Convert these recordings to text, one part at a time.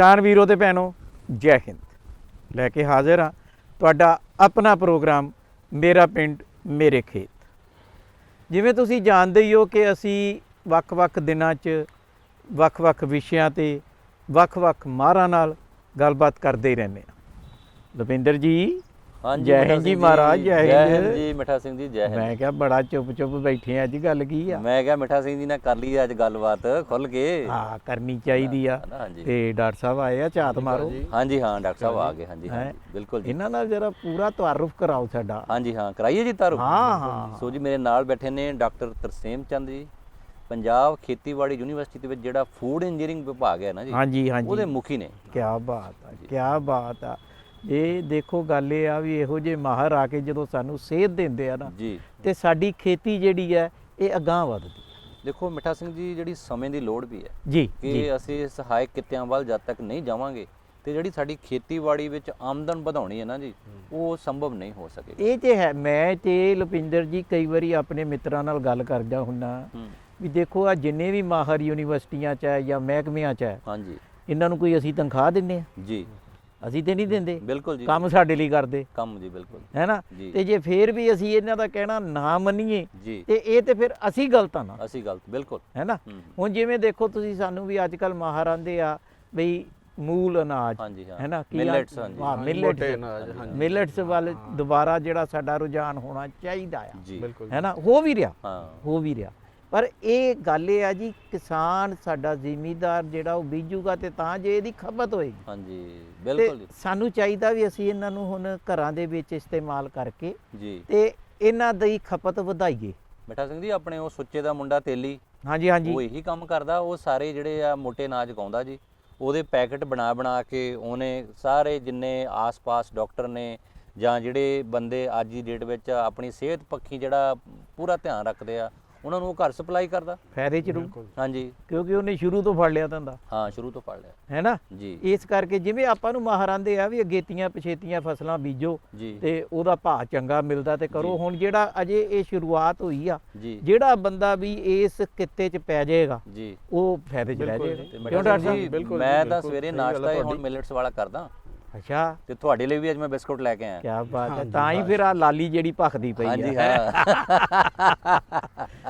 ਕਿਸਾਨ ਵੀਰੋ ਤੇ ਭੈਣੋ, ਜੈ ਹਿੰਦ। ਲੈ ਕੇ ਹਾਜ਼ਰ ਹਾਂ ਤੁਹਾਡਾ ਆਪਣਾ ਪ੍ਰੋਗਰਾਮ, ਮੇਰਾ ਪਿੰਡ, ਮੇਰੇ ਖੇਤ। ਜਿਵੇਂ ਤੁਸੀਂ ਜਾਣਦੇ ਹੀ ਹੋ ਕਿ ਅਸੀਂ ਵੱਖ-ਵੱਖ ਦਿਨਾਂ 'ਚ ਵੱਖ-ਵੱਖ ਵਿਸ਼ਿਆਂ ਤੇ ਵੱਖ-ਵੱਖ ਮਾਹਰਾਂ ਨਾਲ ਗੱਲਬਾਤ ਕਰਦੇ ਹੀ ਰਹਿੰਦੇ ਹਾਂ। ਲਵਿੰਦਰ ਜੀ ਹਾਂਜੀ ਜੈ ਹਿੰਦ ਜੀ ਮਹਾਰਾਜ, ਜੈ ਜੈ ਹਿੰਦ। ਜੀ ਮਿੱਠਾ ਸਿੰਘ ਜੀ ਜੈ ਮੈਂ ਹਿੰਦ ਕਿਹਾ ਬੜਾ ਚੁੱਪ-ਚੁੱਪ ਬੈਠੇ ਆ ਜੀ ਗੱਲ ਕੀ ਆ? ਮੈਂ ਕਿਹਾ ਮਿੱਠਾ ਸਿੰਘ ਜੀ ਨਾਲ ਕਰ ਲਈ ਅੱਜ ਗੱਲਬਾਤ ਖੁੱਲ ਕੇ। ਹਾਂ ਕਰਨੀ ਚਾਹੀਦੀ ਆ। ਤੇ ਡਾਕਟਰ ਸਾਹਿਬ ਆਏ ਆ ਝਾਤ ਮਾਰੋ। ਹਾਂਜੀ ਹਾਂ ਡਾਕਟਰ ਸਾਹਿਬ ਆ ਗਏ। ਹਾਂਜੀ ਬਿਲਕੁਲ ਜੀ। ਇਹਨਾਂ ਨਾਲ ਜਰਾ ਪੂਰਾ ਤਾਰਫ ਕਰਾਓ ਸਾਡਾ। ਹਾਂਜੀ ਹਾਂ ਕਰਾਈਏ ਜੀ ਤਾਰੂ ਹਾਂ ਹਾਂ ਸੋ ਜੀ ਮੇਰੇ ਨਾਲ ਬੈਠੇ ਨੇ ਡਾਕਟਰ ਤਰਸੇਮ ਚੰਦ ਜੀ। ਪੰਜਾਬ ਖੇਤੀਬਾੜੀ ਯੂਨੀਵਰਸਿਟੀ ਦੇ ਵਿੱਚ ਜਿਹੜਾ ਫੂਡ ਇੰਜੀਨੀਅਰਿੰਗ ਵਿਭਾਗ ਹੈ ਨਾ ਜੀ ਹਾਂਜੀ ਉਹਦੇ ਮੁਖੀ ਨੇ। ਕੀ ਬਾਤ ਆ ਕੀ ਬਾਤ ਆ। ਇਹ ਦੇਖੋ ਗੱਲ ਇਹ ਆ ਵੀ ਇਹੋ ਜਿਹੇ ਮਾਹਰ ਆ ਕੇ ਜਦੋਂ ਸਾਨੂੰ ਸੇਧ ਦਿੰਦੇ ਆ ਨਾ ਜੀ। ਤੇ ਸਾਡੀ ਖੇਤੀ ਜਿਹੜੀ ਹੈ ਇਹ ਅਗਾਂਹ ਵੱਧਦੀ ਦੇਖੋ ਮਿੱਠਾ ਸਿੰਘ ਜੀ ਜਿਹੜੀ ਸਮੇਂ ਦੀ ਲੋੜ ਵੀ ਹੈ ਜੀ ਜੀ। ਕਿ ਅਸੀਂ ਸਹਾਇਕ ਕਿੱਤਿਆਂ ਵੱਲ ਜਦ ਤੱਕ ਨਹੀਂ ਜਾਵਾਂਗੇ ਤੇ ਜਿਹੜੀ ਸਾਡੀ ਖੇਤੀਬਾੜੀ ਵਿੱਚ ਆਮਦਨ ਵਧਾਉਣੀ ਹੈ ਨਾ ਜੀ ਉਹ ਸੰਭਵ ਨਹੀਂ ਹੋ ਸਕੇਗੀ ਇਹ ਤੇ ਹੈ ਮੈਂ ਤੇ ਲੁਪਿੰਦਰ ਜੀ ਕਈ ਵਾਰੀ ਆਪਣੇ ਮਿੱਤਰਾਂ ਨਾਲ ਗੱਲ ਕਰਦਾ ਹੁੰਨਾ ਵੀ ਦੇਖੋ ਆ ਜਿੰਨੇ ਵੀ ਮਾਹਰ ਯੂਨੀਵਰਸਿਟੀਆਂ 'ਚ ਹੈ ਜਾਂ ਮਹਿਕਮਿਆਂ 'ਚ ਹੈ ਹਾਂਜੀ। ਇਹਨਾਂ ਨੂੰ ਕੋਈ ਅਸੀਂ ਤਨਖਾਹ ਦਿੰਦੇ ਆ ਜੀ। ਅਸੀਂ ਤੇ ਨਹੀਂ ਦਿੰਦੇ। ਬਿਲਕੁਲ ਜੀ। ਕੰਮ ਸਾਡੇ ਲਈ ਕਰਦੇ। ਕੰਮ ਜੀ ਬਿਲਕੁਲ। ਹੈ ਨਾ? ਜੀ। ਤੇ ਜੇ ਫੇਰ ਵੀ ਅਸੀਂ ਇਹਨਾਂ ਦਾ ਕਹਿਣਾ ਨਾ ਮੰਨੀਏ ਤੇ ਇਹ ਤੇ ਫਿਰ ਅਸੀਂ ਗਲਤ ਆ ਨਾ। ਅਸੀਂ ਗਲਤ ਬਿਲਕੁਲ। ਹੈ ਨਾ? ਹੂੰ। ਹੁਣ ਜਿਵੇਂ ਦੇਖੋ ਤੁਸੀਂ ਸਾਨੂੰ ਵੀ ਅੱਜ ਕੱਲ ਮਾਹਰ ਆਂਦੇ ਆ ਬਈ ਮੂਲ ਅਨਾਜ ਹਾਂਜੀ ਹਾਂ। ਹੈ ਨਾ? ਕੀ ਮਿਲਟਸ ਹਾਂਜੀ। ਮਿਲਟਸ। ਅਨਾਜ ਹਾਂਜੀ। ਮਿਲਟਸ ਵੱਲ ਦੁਬਾਰਾ ਜਿਹੜਾ ਸਾਡਾ ਰੁਝਾਨ ਹੋਣਾ ਚਾਹੀਦਾ ਆ। ਬਿਲਕੁਲ ਹੈ ਨਾ? ਹੋ ਵੀ ਰਿਹਾ। ਹਾਂ। ਹੋ ਵੀ ਰਿਹਾ। ਪਰ ਇਹ ਗੱਲ ਇਹ ਆ ਜੀ ਕਿਸਾਨ ਸਾਡਾ ਜ਼ਿਮੀਦਾਰ ਜਿਹੜਾ ਉਹ ਬੀਜੂਗਾ ਤੇ ਤਾਂ ਜੇ ਇਹਦੀ ਖਪਤ ਹੋਏਗੀ। ਹਾਂਜੀ ਬਿਲਕੁਲ ਜੀ। ਸਾਨੂੰ ਚਾਹੀਦਾ ਵੀ ਅਸੀਂ ਇਹਨਾਂ ਨੂੰ ਹੁਣ ਘਰਾਂ ਦੇ ਵਿੱਚ ਇਸਤੇਮਾਲ ਕਰਕੇ ਜੀ। ਤੇ ਇਹਨਾਂ ਦੀ ਖਪਤ ਵਧਾਈਏ। ਮਿੱਠਾ ਸਿੰਘ ਜੀ ਆਪਣੇ ਉਹ ਸੁੱਚੇ ਦਾ ਮੁੰਡਾ ਤੇਲੀ ਹਾਂਜੀ ਹਾਂਜੀ। ਉਹ ਇਹੀ ਕੰਮ ਕਰਦਾ ਉਹ ਸਾਰੇ ਜਿਹੜੇ ਆ ਮੋٹے ਅਨਾਜ ਗਾਉਂਦਾ ਜੀ। ਉਹਦੇ ਪੈਕਟ ਬਣਾ ਬਣਾ ਕੇ ਉਹਨੇ ਸਾਰੇ ਜਿੰਨੇ ਆਸ-ਪਾਸ ਡਾਕਟਰ ਨੇ ਜਾਂ ਜਿਹੜੇ ਬੰਦੇ ਅੱਜ ਦੀ ਡੇਟ ਵਿੱਚ ਆਪਣੀ ਸਿਹਤ ਪੱਖੀ ਜਿਹੜਾ ਪੂਰਾ ਧਿਆਨ ਰੱਖਦੇ ਆ ਉਹਨਾਂ ਨੂੰ ਉਹ ਘਰ ਸਪਲਾਈ ਕਰਦਾ। ਫਾਇਦੇ ਚ ਰੂ ਹਾਂਜੀ। ਕਿਉਂਕਿ ਉਹਨੇ ਸ਼ੁਰੂ ਤੋਂ ਫੜ ਲਿਆ ਧੰਦਾ। ਹਾਂ ਸ਼ੁਰੂ ਤੋਂ ਪੜ ਲਿਆ। ਹੈ ਨਾ? ਜੀ। ਇਸ ਕਰਕੇ ਜਿਵੇਂ ਆਪਾਂ ਨੂੰ ਮਾਹਰ ਆਂਦੇ ਆ ਵੀ ਅਗੇਤੀਆਂ ਪਛੇਤੀਆਂ ਫਸਲਾਂ ਬੀਜੋ ਤੇ ਉਹਦਾ ਭਾਅ ਚੰਗਾ ਮਿਲਦਾ ਤੇ ਕਰੋ। ਹੁਣ ਜਿਹੜਾ ਅਜੇ ਇਹ ਸ਼ੁਰੂਆਤ ਹੋਈ ਆ ਜਿਹੜਾ ਬੰਦਾ ਵੀ ਇਸ ਕਿੱਤੇ 'ਚ ਪੈ ਜਾਏਗਾ ਜੀ। ਉਹ ਫਾਇਦੇ 'ਚ ਰਹਿ ਜਾਏਗਾ। ਮੈਂ ਤਾਂ ਸਵੇਰੇ ਨਾਸ਼ਤਾ ਹੀ ਹੁਣ ਤੁਹਾਡੀ। ਮਿਲਟਸ ਵਾਲਾ ਕਰਦਾ। ਅੱਛਾ। ਤੇ ਤੁਹਾਡੇ ਲਈ ਵੀ ਅੱਜ ਮੈਂ ਬਿਸਕੁਟ ਲੈ ਕੇ ਆਇਆ। ਕੀ ਬਾਤ ਹੈ। ਹਾਂਜੀ, ਤਾਂ ਹੀ ਫਿਰ ਆ ਲਾਲੀ ਜਿਹੜੀ ਭਖਦੀ ਪਈ ਹਾਂਜੀ ਆ ਹਾਂ।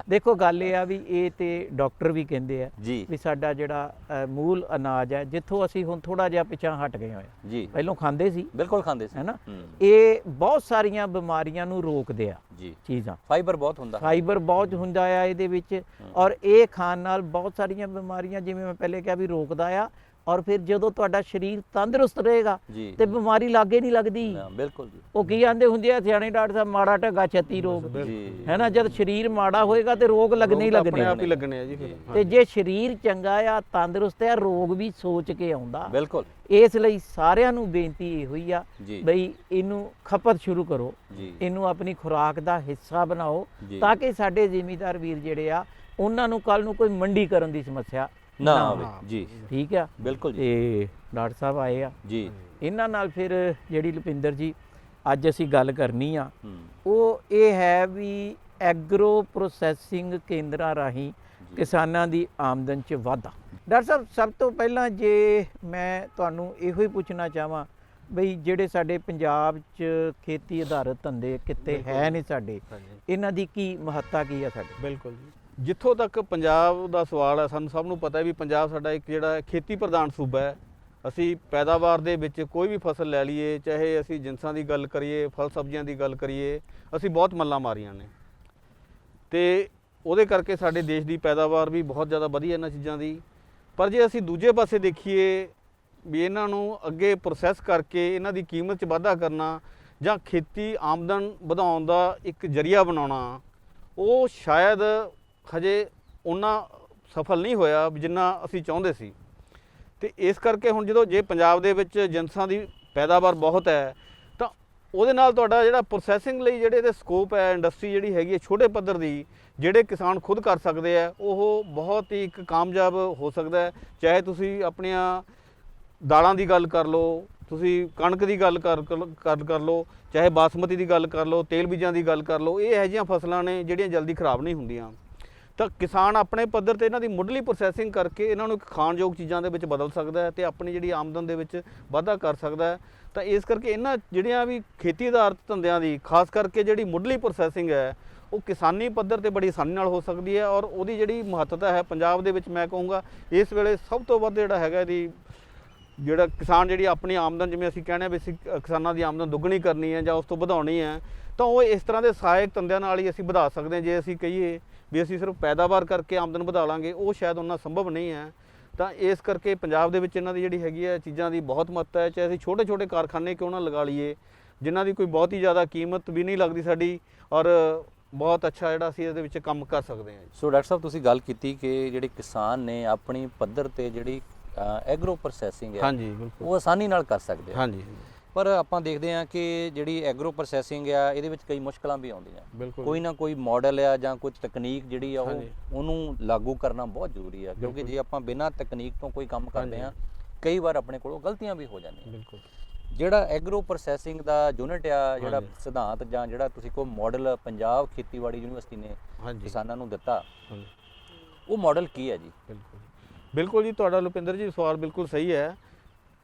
ਦੇਖੋ ਗੱਲ ਇਹ ਆ ਵੀ ਇਹ ਤੇ ਡਾਕਟਰ ਵੀ ਕਹਿੰਦੇ ਆ ਵੀ ਸਾਡਾ ਜਿਹੜਾ ਮੂਲ ਅਨਾਜ ਹੈ ਜਿੱਥੋਂ ਅਸੀਂ ਹੁਣ ਥੋੜਾ ਜਿਹਾ ਪਿਛਾਂ ਹਟ ਗਏ ਹੋਏ। ਜੀ। ਪਹਿਲਾਂ ਖਾਂਦੇ ਸੀ। ਬਿਲਕੁਲ ਖਾਂਦੇ ਸੀ। ਹੈਨਾ? ਇਹ ਬਹੁਤ ਸਾਰੀਆਂ ਬਿਮਾਰੀਆਂ ਨੂੰ ਰੋਕਦੇ ਆ ਜੀ। ਚੀਜ਼ਾਂ। ਫਾਈਬਰ ਬਹੁਤ ਹੁੰਦਾ। ਫਾਈਬਰ ਬਹੁਤ ਹੁੰਦਾ ਆ ਇਹਦੇ ਵਿੱਚ ਔਰ ਇਹ ਖਾਣ ਨਾਲ ਬਹੁਤ ਸਾਰੀਆਂ ਬਿਮਾਰੀਆਂ ਜਿਵੇਂ ਮੈਂ ਪਹਿਲੇ ਕਿਹਾ ਵੀ ਰੋਕਦਾ ਆ ਔਰ ਫਿਰ ਜਦੋਂ ਤੁਹਾਡਾ ਸਰੀਰ ਤੰਦਰੁਸਤ ਰਹੇਗਾ ਤੇ ਬਿਮਾਰੀ ਲਾਗੇ ਨਹੀਂ ਲੱਗਦੀ। ਹਾਂ, ਬਿਲਕੁਲ ਜੀ। ਉਹ ਕੀ ਆਂਦੇ ਹੁੰਦੇ ਆ ਸਿਆਣੇ ਡਾਕਟਰ ਸਾਹਿਬ ਮਾੜਾ ਢੱਗਾ ਛੱਤੀ ਰੋਗ। ਹੈ ਨਾ ਜਦ ਸਰੀਰ ਮਾੜਾ ਹੋਏਗਾ ਤੇ ਰੋਗ ਲੱਗਣੇ ਹੀ ਆਪਣੇ ਲੱਗਣੇ ਆਪ ਹੀ ਲੱਗਣੇ ਆ ਜੀ ਫਿਰ। ਤੇ ਜੇ ਸਰੀਰ ਚੰਗਾ ਆ ਤੰਦਰੁਸਤ ਆ ਰੋਗ ਵੀ ਸੋਚ ਕੇ ਆਉਂਦਾ। ਬਿਲਕੁਲ। ਇਸ ਲਈ ਸਾਰਿਆਂ ਨੂੰ ਬੇਨਤੀ ਇਹੋ ਹੀ ਆ ਬਈ ਇਹਨੂੰ ਖਪਤ ਸ਼ੁਰੂ ਕਰੋ। ਇਹਨੂੰ ਆਪਣੀ ਖੁਰਾਕ ਦਾ ਹਿੱਸਾ ਬਣਾਓ ਤਾਂ ਕਿ ਸਾਡੇ ਜ਼ਿਮੀਦਾਰ ਵੀਰ ਜਿਹੜੇ ਆ ਉਹਨਾਂ ਨੂੰ ਕੱਲ ਨੂੰ ਕੋਈ ਮੰਡੀ ਕਰਨ ਦੀ ਸਮੱਸਿਆ ਨਾ ਆਵੇ ਜੀ। ਠੀਕ ਆ? ਬਿਲਕੁਲ ਜੀ। ਤੇ ਡਾਕਟਰ ਸਾਹਿਬ ਆਏ ਆ। ਜੀ। ਇਹਨਾਂ ਨਾਲ ਫਿਰ ਜਿਹੜੀ ਲੁਪਿੰਦਰ ਜੀ ਅੱਜ ਅਸੀਂ ਗੱਲ ਕਰਨੀ ਆ। ਉਹ ਇਹ ਹੈ ਵੀ ਐਗਰੋ ਪ੍ਰੋਸੈਸਿੰਗ ਕੇਂਦਰਾਂ ਰਾਹੀਂ ਕਿਸਾਨਾਂ ਦੀ ਆਮਦਨ 'ਚ ਵਾਧਾ। ਡਾਕਟਰ ਸਾਹਿਬ ਸਭ ਤੋਂ ਪਹਿਲਾਂ ਜੇ ਮੈਂ ਤੁਹਾਨੂੰ ਇਹੋ ਹੀ ਪੁੱਛਣਾ ਚਾਹਾਂ ਬਈ ਜਿਹੜੇ ਸਾਡੇ ਪੰਜਾਬ 'ਚ ਖੇਤੀ ਆਧਾਰਿਤ ਧੰਦੇ ਕਿਤੇ ਹੈ ਨਹੀਂ ਸਾਡੇ ਇਹਨਾਂ ਦੀ ਕੀ ਮਹੱਤਤਾ ਕੀ ਆ ਸਾਡੇ? ਬਿਲਕੁਲ ਜੀ। ਜਿੱਥੋਂ ਤੱਕ ਪੰਜਾਬ ਦਾ ਸਵਾਲ ਹੈ, ਸਾਨੂੰ ਸਭ ਨੂੰ ਪਤਾ ਹੈ ਵੀ ਪੰਜਾਬ ਸਾਡਾ ਇੱਕ ਜਿਹੜਾ ਖੇਤੀ ਪ੍ਰਧਾਨ ਸੂਬਾ ਹੈ। ਅਸੀਂ ਪੈਦਾਵਾਰ ਦੇ ਵਿੱਚ ਕੋਈ ਵੀ ਫਸਲ ਲੈ ਲਈਏ, ਚਾਹੇ ਅਸੀਂ ਜਿੰਸਾਂ ਦੀ ਗੱਲ ਕਰੀਏ, ਫਲ ਸਬਜ਼ੀਆਂ ਦੀ ਗੱਲ ਕਰੀਏ, ਅਸੀਂ ਬਹੁਤ ਮੱਲਾਂ ਮਾਰੀਆਂ ਨੇ। ਤੇ ਉਹਦੇ ਕਰਕੇ ਸਾਡੇ ਦੇਸ਼ ਦੀ ਪੈਦਾਵਾਰ ਵੀ ਬਹੁਤ ਜ਼ਿਆਦਾ ਵਧੀਆ ਇਹਨਾਂ ਚੀਜ਼ਾਂ ਦੀ। ਪਰ ਜੇ ਅਸੀਂ ਦੂਜੇ ਪਾਸੇ ਦੇਖੀਏ ਵੀ ਇਹਨਾਂ ਨੂੰ ਅੱਗੇ ਪ੍ਰੋਸੈਸ ਕਰਕੇ ਇਹਨਾਂ ਦੀ ਕੀਮਤ 'ਚ ਵਾਧਾ ਕਰਨਾ ਜਾਂ ਖੇਤੀ ਆਮਦਨ ਵਧਾਉਣ ਦਾ ਇੱਕ ਜਰੀਆ ਬਣਾਉਣਾ, ਉਹ ਸ਼ਾਇਦ ਹਜੇ ਉਹਨਾਂ ਸਫਲ ਨਹੀਂ ਹੋਇਆ ਵੀ ਜਿੰਨਾ ਅਸੀਂ ਚਾਹੁੰਦੇ ਸੀ। ਤੇ ਇਸ ਕਰਕੇ ਹੁਣ ਜਦੋਂ ਜੇ ਪੰਜਾਬ ਦੇ ਵਿੱਚ ਜਿੰਸਾਂ ਦੀ ਪੈਦਾਵਾਰ ਬਹੁਤ ਹੈ, ਤਾਂ ਉਹਦੇ ਨਾਲ ਤੁਹਾਡਾ ਜਿਹੜਾ ਪ੍ਰੋਸੈਸਿੰਗ ਲਈ ਜਿਹੜੇ ਇਹਦੇ ਸਕੋਪ ਹੈ ਇੰਡਸਟਰੀ ਜਿਹੜੀ ਹੈਗੀ ਹੈ, ਛੋਟੇ ਪੱਧਰ ਦੀ, ਜਿਹੜੇ ਕਿਸਾਨ ਖੁਦ ਕਰ ਸਕਦੇ ਆ ਉਹ ਬਹੁਤ ਹੀ ਇੱਕ ਕਾਮਯਾਬ ਹੋ ਸਕਦਾ ਹੈ। ਚਾਹੇ ਤੁਸੀਂ ਆਪਣੀਆਂ ਦਾਲਾਂ ਦੀ ਗੱਲ ਕਰ ਲਓ, ਤੁਸੀਂ ਕਣਕ ਦੀ ਗੱਲ ਕਰ ਕਰ ਕਰ ਲਓ, ਚਾਹੇ ਬਾਸਮਤੀ ਦੀ ਗੱਲ ਕਰ ਲਓ, ਤੇਲ ਬੀਜਾਂ ਦੀ ਗੱਲ ਕਰ ਲਓ, ਇਹ ਇਹੋ ਜਿਹੀਆਂ ਫਸਲਾਂ ਨੇ ਜਿਹੜੀਆਂ ਜਲਦੀ ਖਰਾਬ ਨਹੀਂ ਹੁੰਦੀਆਂ। ਤਾਂ ਕਿਸਾਨ ਆਪਣੇ ਪੱਧਰ ਤੇ ਇਹਨਾਂ ਦੀ ਮੁੱਢਲੀ ਪ੍ਰੋਸੈਸਿੰਗ ਕਰਕੇ ਇਹਨਾਂ ਨੂੰ ਇੱਕ ਖਾਣਯੋਗ ਚੀਜ਼ਾਂ ਦੇ ਵਿੱਚ ਬਦਲ ਸਕਦਾ ਹੈ ਤੇ ਆਪਣੀ ਜਿਹੜੀ ਆਮਦਨ ਦੇ ਵਿੱਚ ਵਾਧਾ ਕਰ ਸਕਦਾ ਹੈ। ਤਾਂ ਇਸ ਕਰਕੇ ਇਹਨਾਂ ਜਿਹੜੀਆਂ ਵੀ ਖੇਤੀ ਆਧਾਰਿਤ ਧੰਦਿਆਂ ਦੀ, ਖਾਸ ਕਰਕੇ ਜਿਹੜੀ ਮੁੱਢਲੀ ਪ੍ਰੋਸੈਸਿੰਗ ਹੈ, ਉਹ ਕਿਸਾਨੀ ਪੱਧਰ ਤੇ ਬੜੀ ਆਸਾਨੀ ਨਾਲ ਹੋ ਸਕਦੀ ਹੈ ਔਰ ਉਹਦੀ ਜਿਹੜੀ ਮਹੱਤਤਾ ਹੈ ਪੰਜਾਬ ਦੇ ਵਿੱਚ ਮੈਂ ਕਹੂੰਗਾ, ਇਸ ਵੇਲੇ ਸਭ ਤੋਂ ਵੱਧ ਜਿਹੜਾ ਹੈਗਾ ਇਹਦੀ ਜਿਹੜਾ ਕਿਸਾਨ ਜਿਹੜੀ ਆਪਣੀ ਆਮਦਨ ਜਿਵੇਂ ਅਸੀਂ ਕਹਿੰਦੇ ਆ ਵੀ ਅਸੀਂ ਕਿਸਾਨਾਂ ਦੀ ਆਮਦਨ ਦੁੱਗਣੀ ਕਰਨੀ ਹੈ ਜਾਂ ਉਸ ਤੋਂ ਵਧਾਉਣੀ ਹੈ ਤਾਂ ਉਹ ਇਸ ਤਰ੍ਹਾਂ ਦੇ ਸਹਾਇਕ ਧੰਦਿਆਂ ਨਾਲ ਹੀ ਅਸੀਂ ਵਧਾ ਸਕਦੇ ਹਾਂ। ਜੇ ਅਸੀਂ ਕਹੀਏ ਵੀ ਅਸੀਂ ਸਿਰਫ ਪੈਦਾਵਾਰ ਕਰਕੇ ਆਮਦਨ ਵਧਾ ਲਾਂਗੇ ਉਹ ਸ਼ਾਇਦ ਉਹਨਾਂ ਸੰਭਵ ਨਹੀਂ ਹੈ। ਤਾਂ ਇਸ ਕਰਕੇ ਪੰਜਾਬ ਦੇ ਵਿੱਚ ਇਹਨਾਂ ਦੀ ਜਿਹੜੀ ਹੈਗੀ ਹੈ ਚੀਜ਼ਾਂ ਦੀ ਬਹੁਤ ਮਹੱਤਤਾ ਹੈ। ਚਾਹੇ ਅਸੀਂ ਛੋਟੇ ਛੋਟੇ ਕਾਰਖਾਨੇ ਕਿਉਂ ਨਾ ਲਗਾ ਲਈਏ ਜਿਨ੍ਹਾਂ ਦੀ ਕੋਈ ਬਹੁਤੀ ਜ਼ਿਆਦਾ ਕੀਮਤ ਵੀ ਨਹੀਂ ਲੱਗਦੀ ਸਾਡੀ ਔਰ ਬਹੁਤ ਅੱਛਾ ਜਿਹੜਾ ਅਸੀਂ ਇਹਦੇ ਵਿੱਚ ਕੰਮ ਕਰ ਸਕਦੇ ਹਾਂ ਸੋ ਡਾਕਟਰ ਸਾਹਿਬ ਤੁਸੀਂ ਗੱਲ ਕੀਤੀ ਕਿ ਜਿਹੜੇ ਕਿਸਾਨ ਨੇ ਆਪਣੀ ਪੱਧਰ ਤੇ ਜਿਹੜੀ ਐਗਰੋ ਪ੍ਰੋਸੈਸਿੰਗ ਹੈ ਹਾਂਜੀ ਬਿਲਕੁਲ। ਉਹ ਆਸਾਨੀ ਨਾਲ ਕਰ ਸਕਦੇ ਆ। ਹਾਂਜੀ। ਪਰ ਆਪਾਂ ਦੇਖਦੇ ਹਾਂ ਕਿ ਜਿਹੜੀ ਐਗਰੋ ਪ੍ਰੋਸੈਸਿੰਗ ਆ ਇਹਦੇ ਵਿੱਚ ਕਈ ਮੁਸ਼ਕਲਾਂ ਵੀ ਆਉਂਦੀਆਂ। ਕੋਈ ਨਾ ਕੋਈ ਮਾਡਲ ਆ ਜਾਂ ਕੋਈ ਤਕਨੀਕ ਜਿਹੜੀ ਆ ਉਹ। ਉਹਨੂੰ ਲਾਗੂ ਕਰਨਾ ਬਹੁਤ ਜ਼ਰੂਰੀ ਆ ਕਿਉਂਕਿ। ਜੇ ਆਪਾਂ ਬਿਨਾਂ ਤਕਨੀਕ ਤੋਂ ਕੋਈ ਕੰਮ ਕਰਦੇ। ਆ ਕਈ ਵਾਰ ਆਪਣੇ ਕੋਲੋਂ ਗਲਤੀਆਂ ਵੀ ਹੋ ਜਾਂਦੀਆਂ। ਬਿਲਕੁਲ। ਜਿਹੜਾ ਐਗਰੋ ਪ੍ਰੋਸੈਸਿੰਗ ਦਾ ਯੂਨਿਟ ਆ ਜਿਹੜਾ। ਸਿਧਾਂਤ ਜਾਂ ਜਿਹੜਾ ਤੁਸੀਂ ਕੋ ਮਾਡਲ ਪੰਜਾਬ ਖੇਤੀਬਾੜੀ ਯੂਨੀਵਰਸਿਟੀ ਨੇ ਕਿਸਾਨਾਂ ਨੂੰ ਦਿੱਤਾ ਉਹ ਮਾਡਲ ਕੀ ਹੈ ਜੀ? ਬਿਲਕੁਲ। ਬਿਲਕੁਲ ਜੀ ਤੁਹਾਡਾ ਲੁਪਿੰਦਰ ਜੀ ਸਵਾਲ ਬਿਲਕੁਲ ਸਹੀ ਹੈ।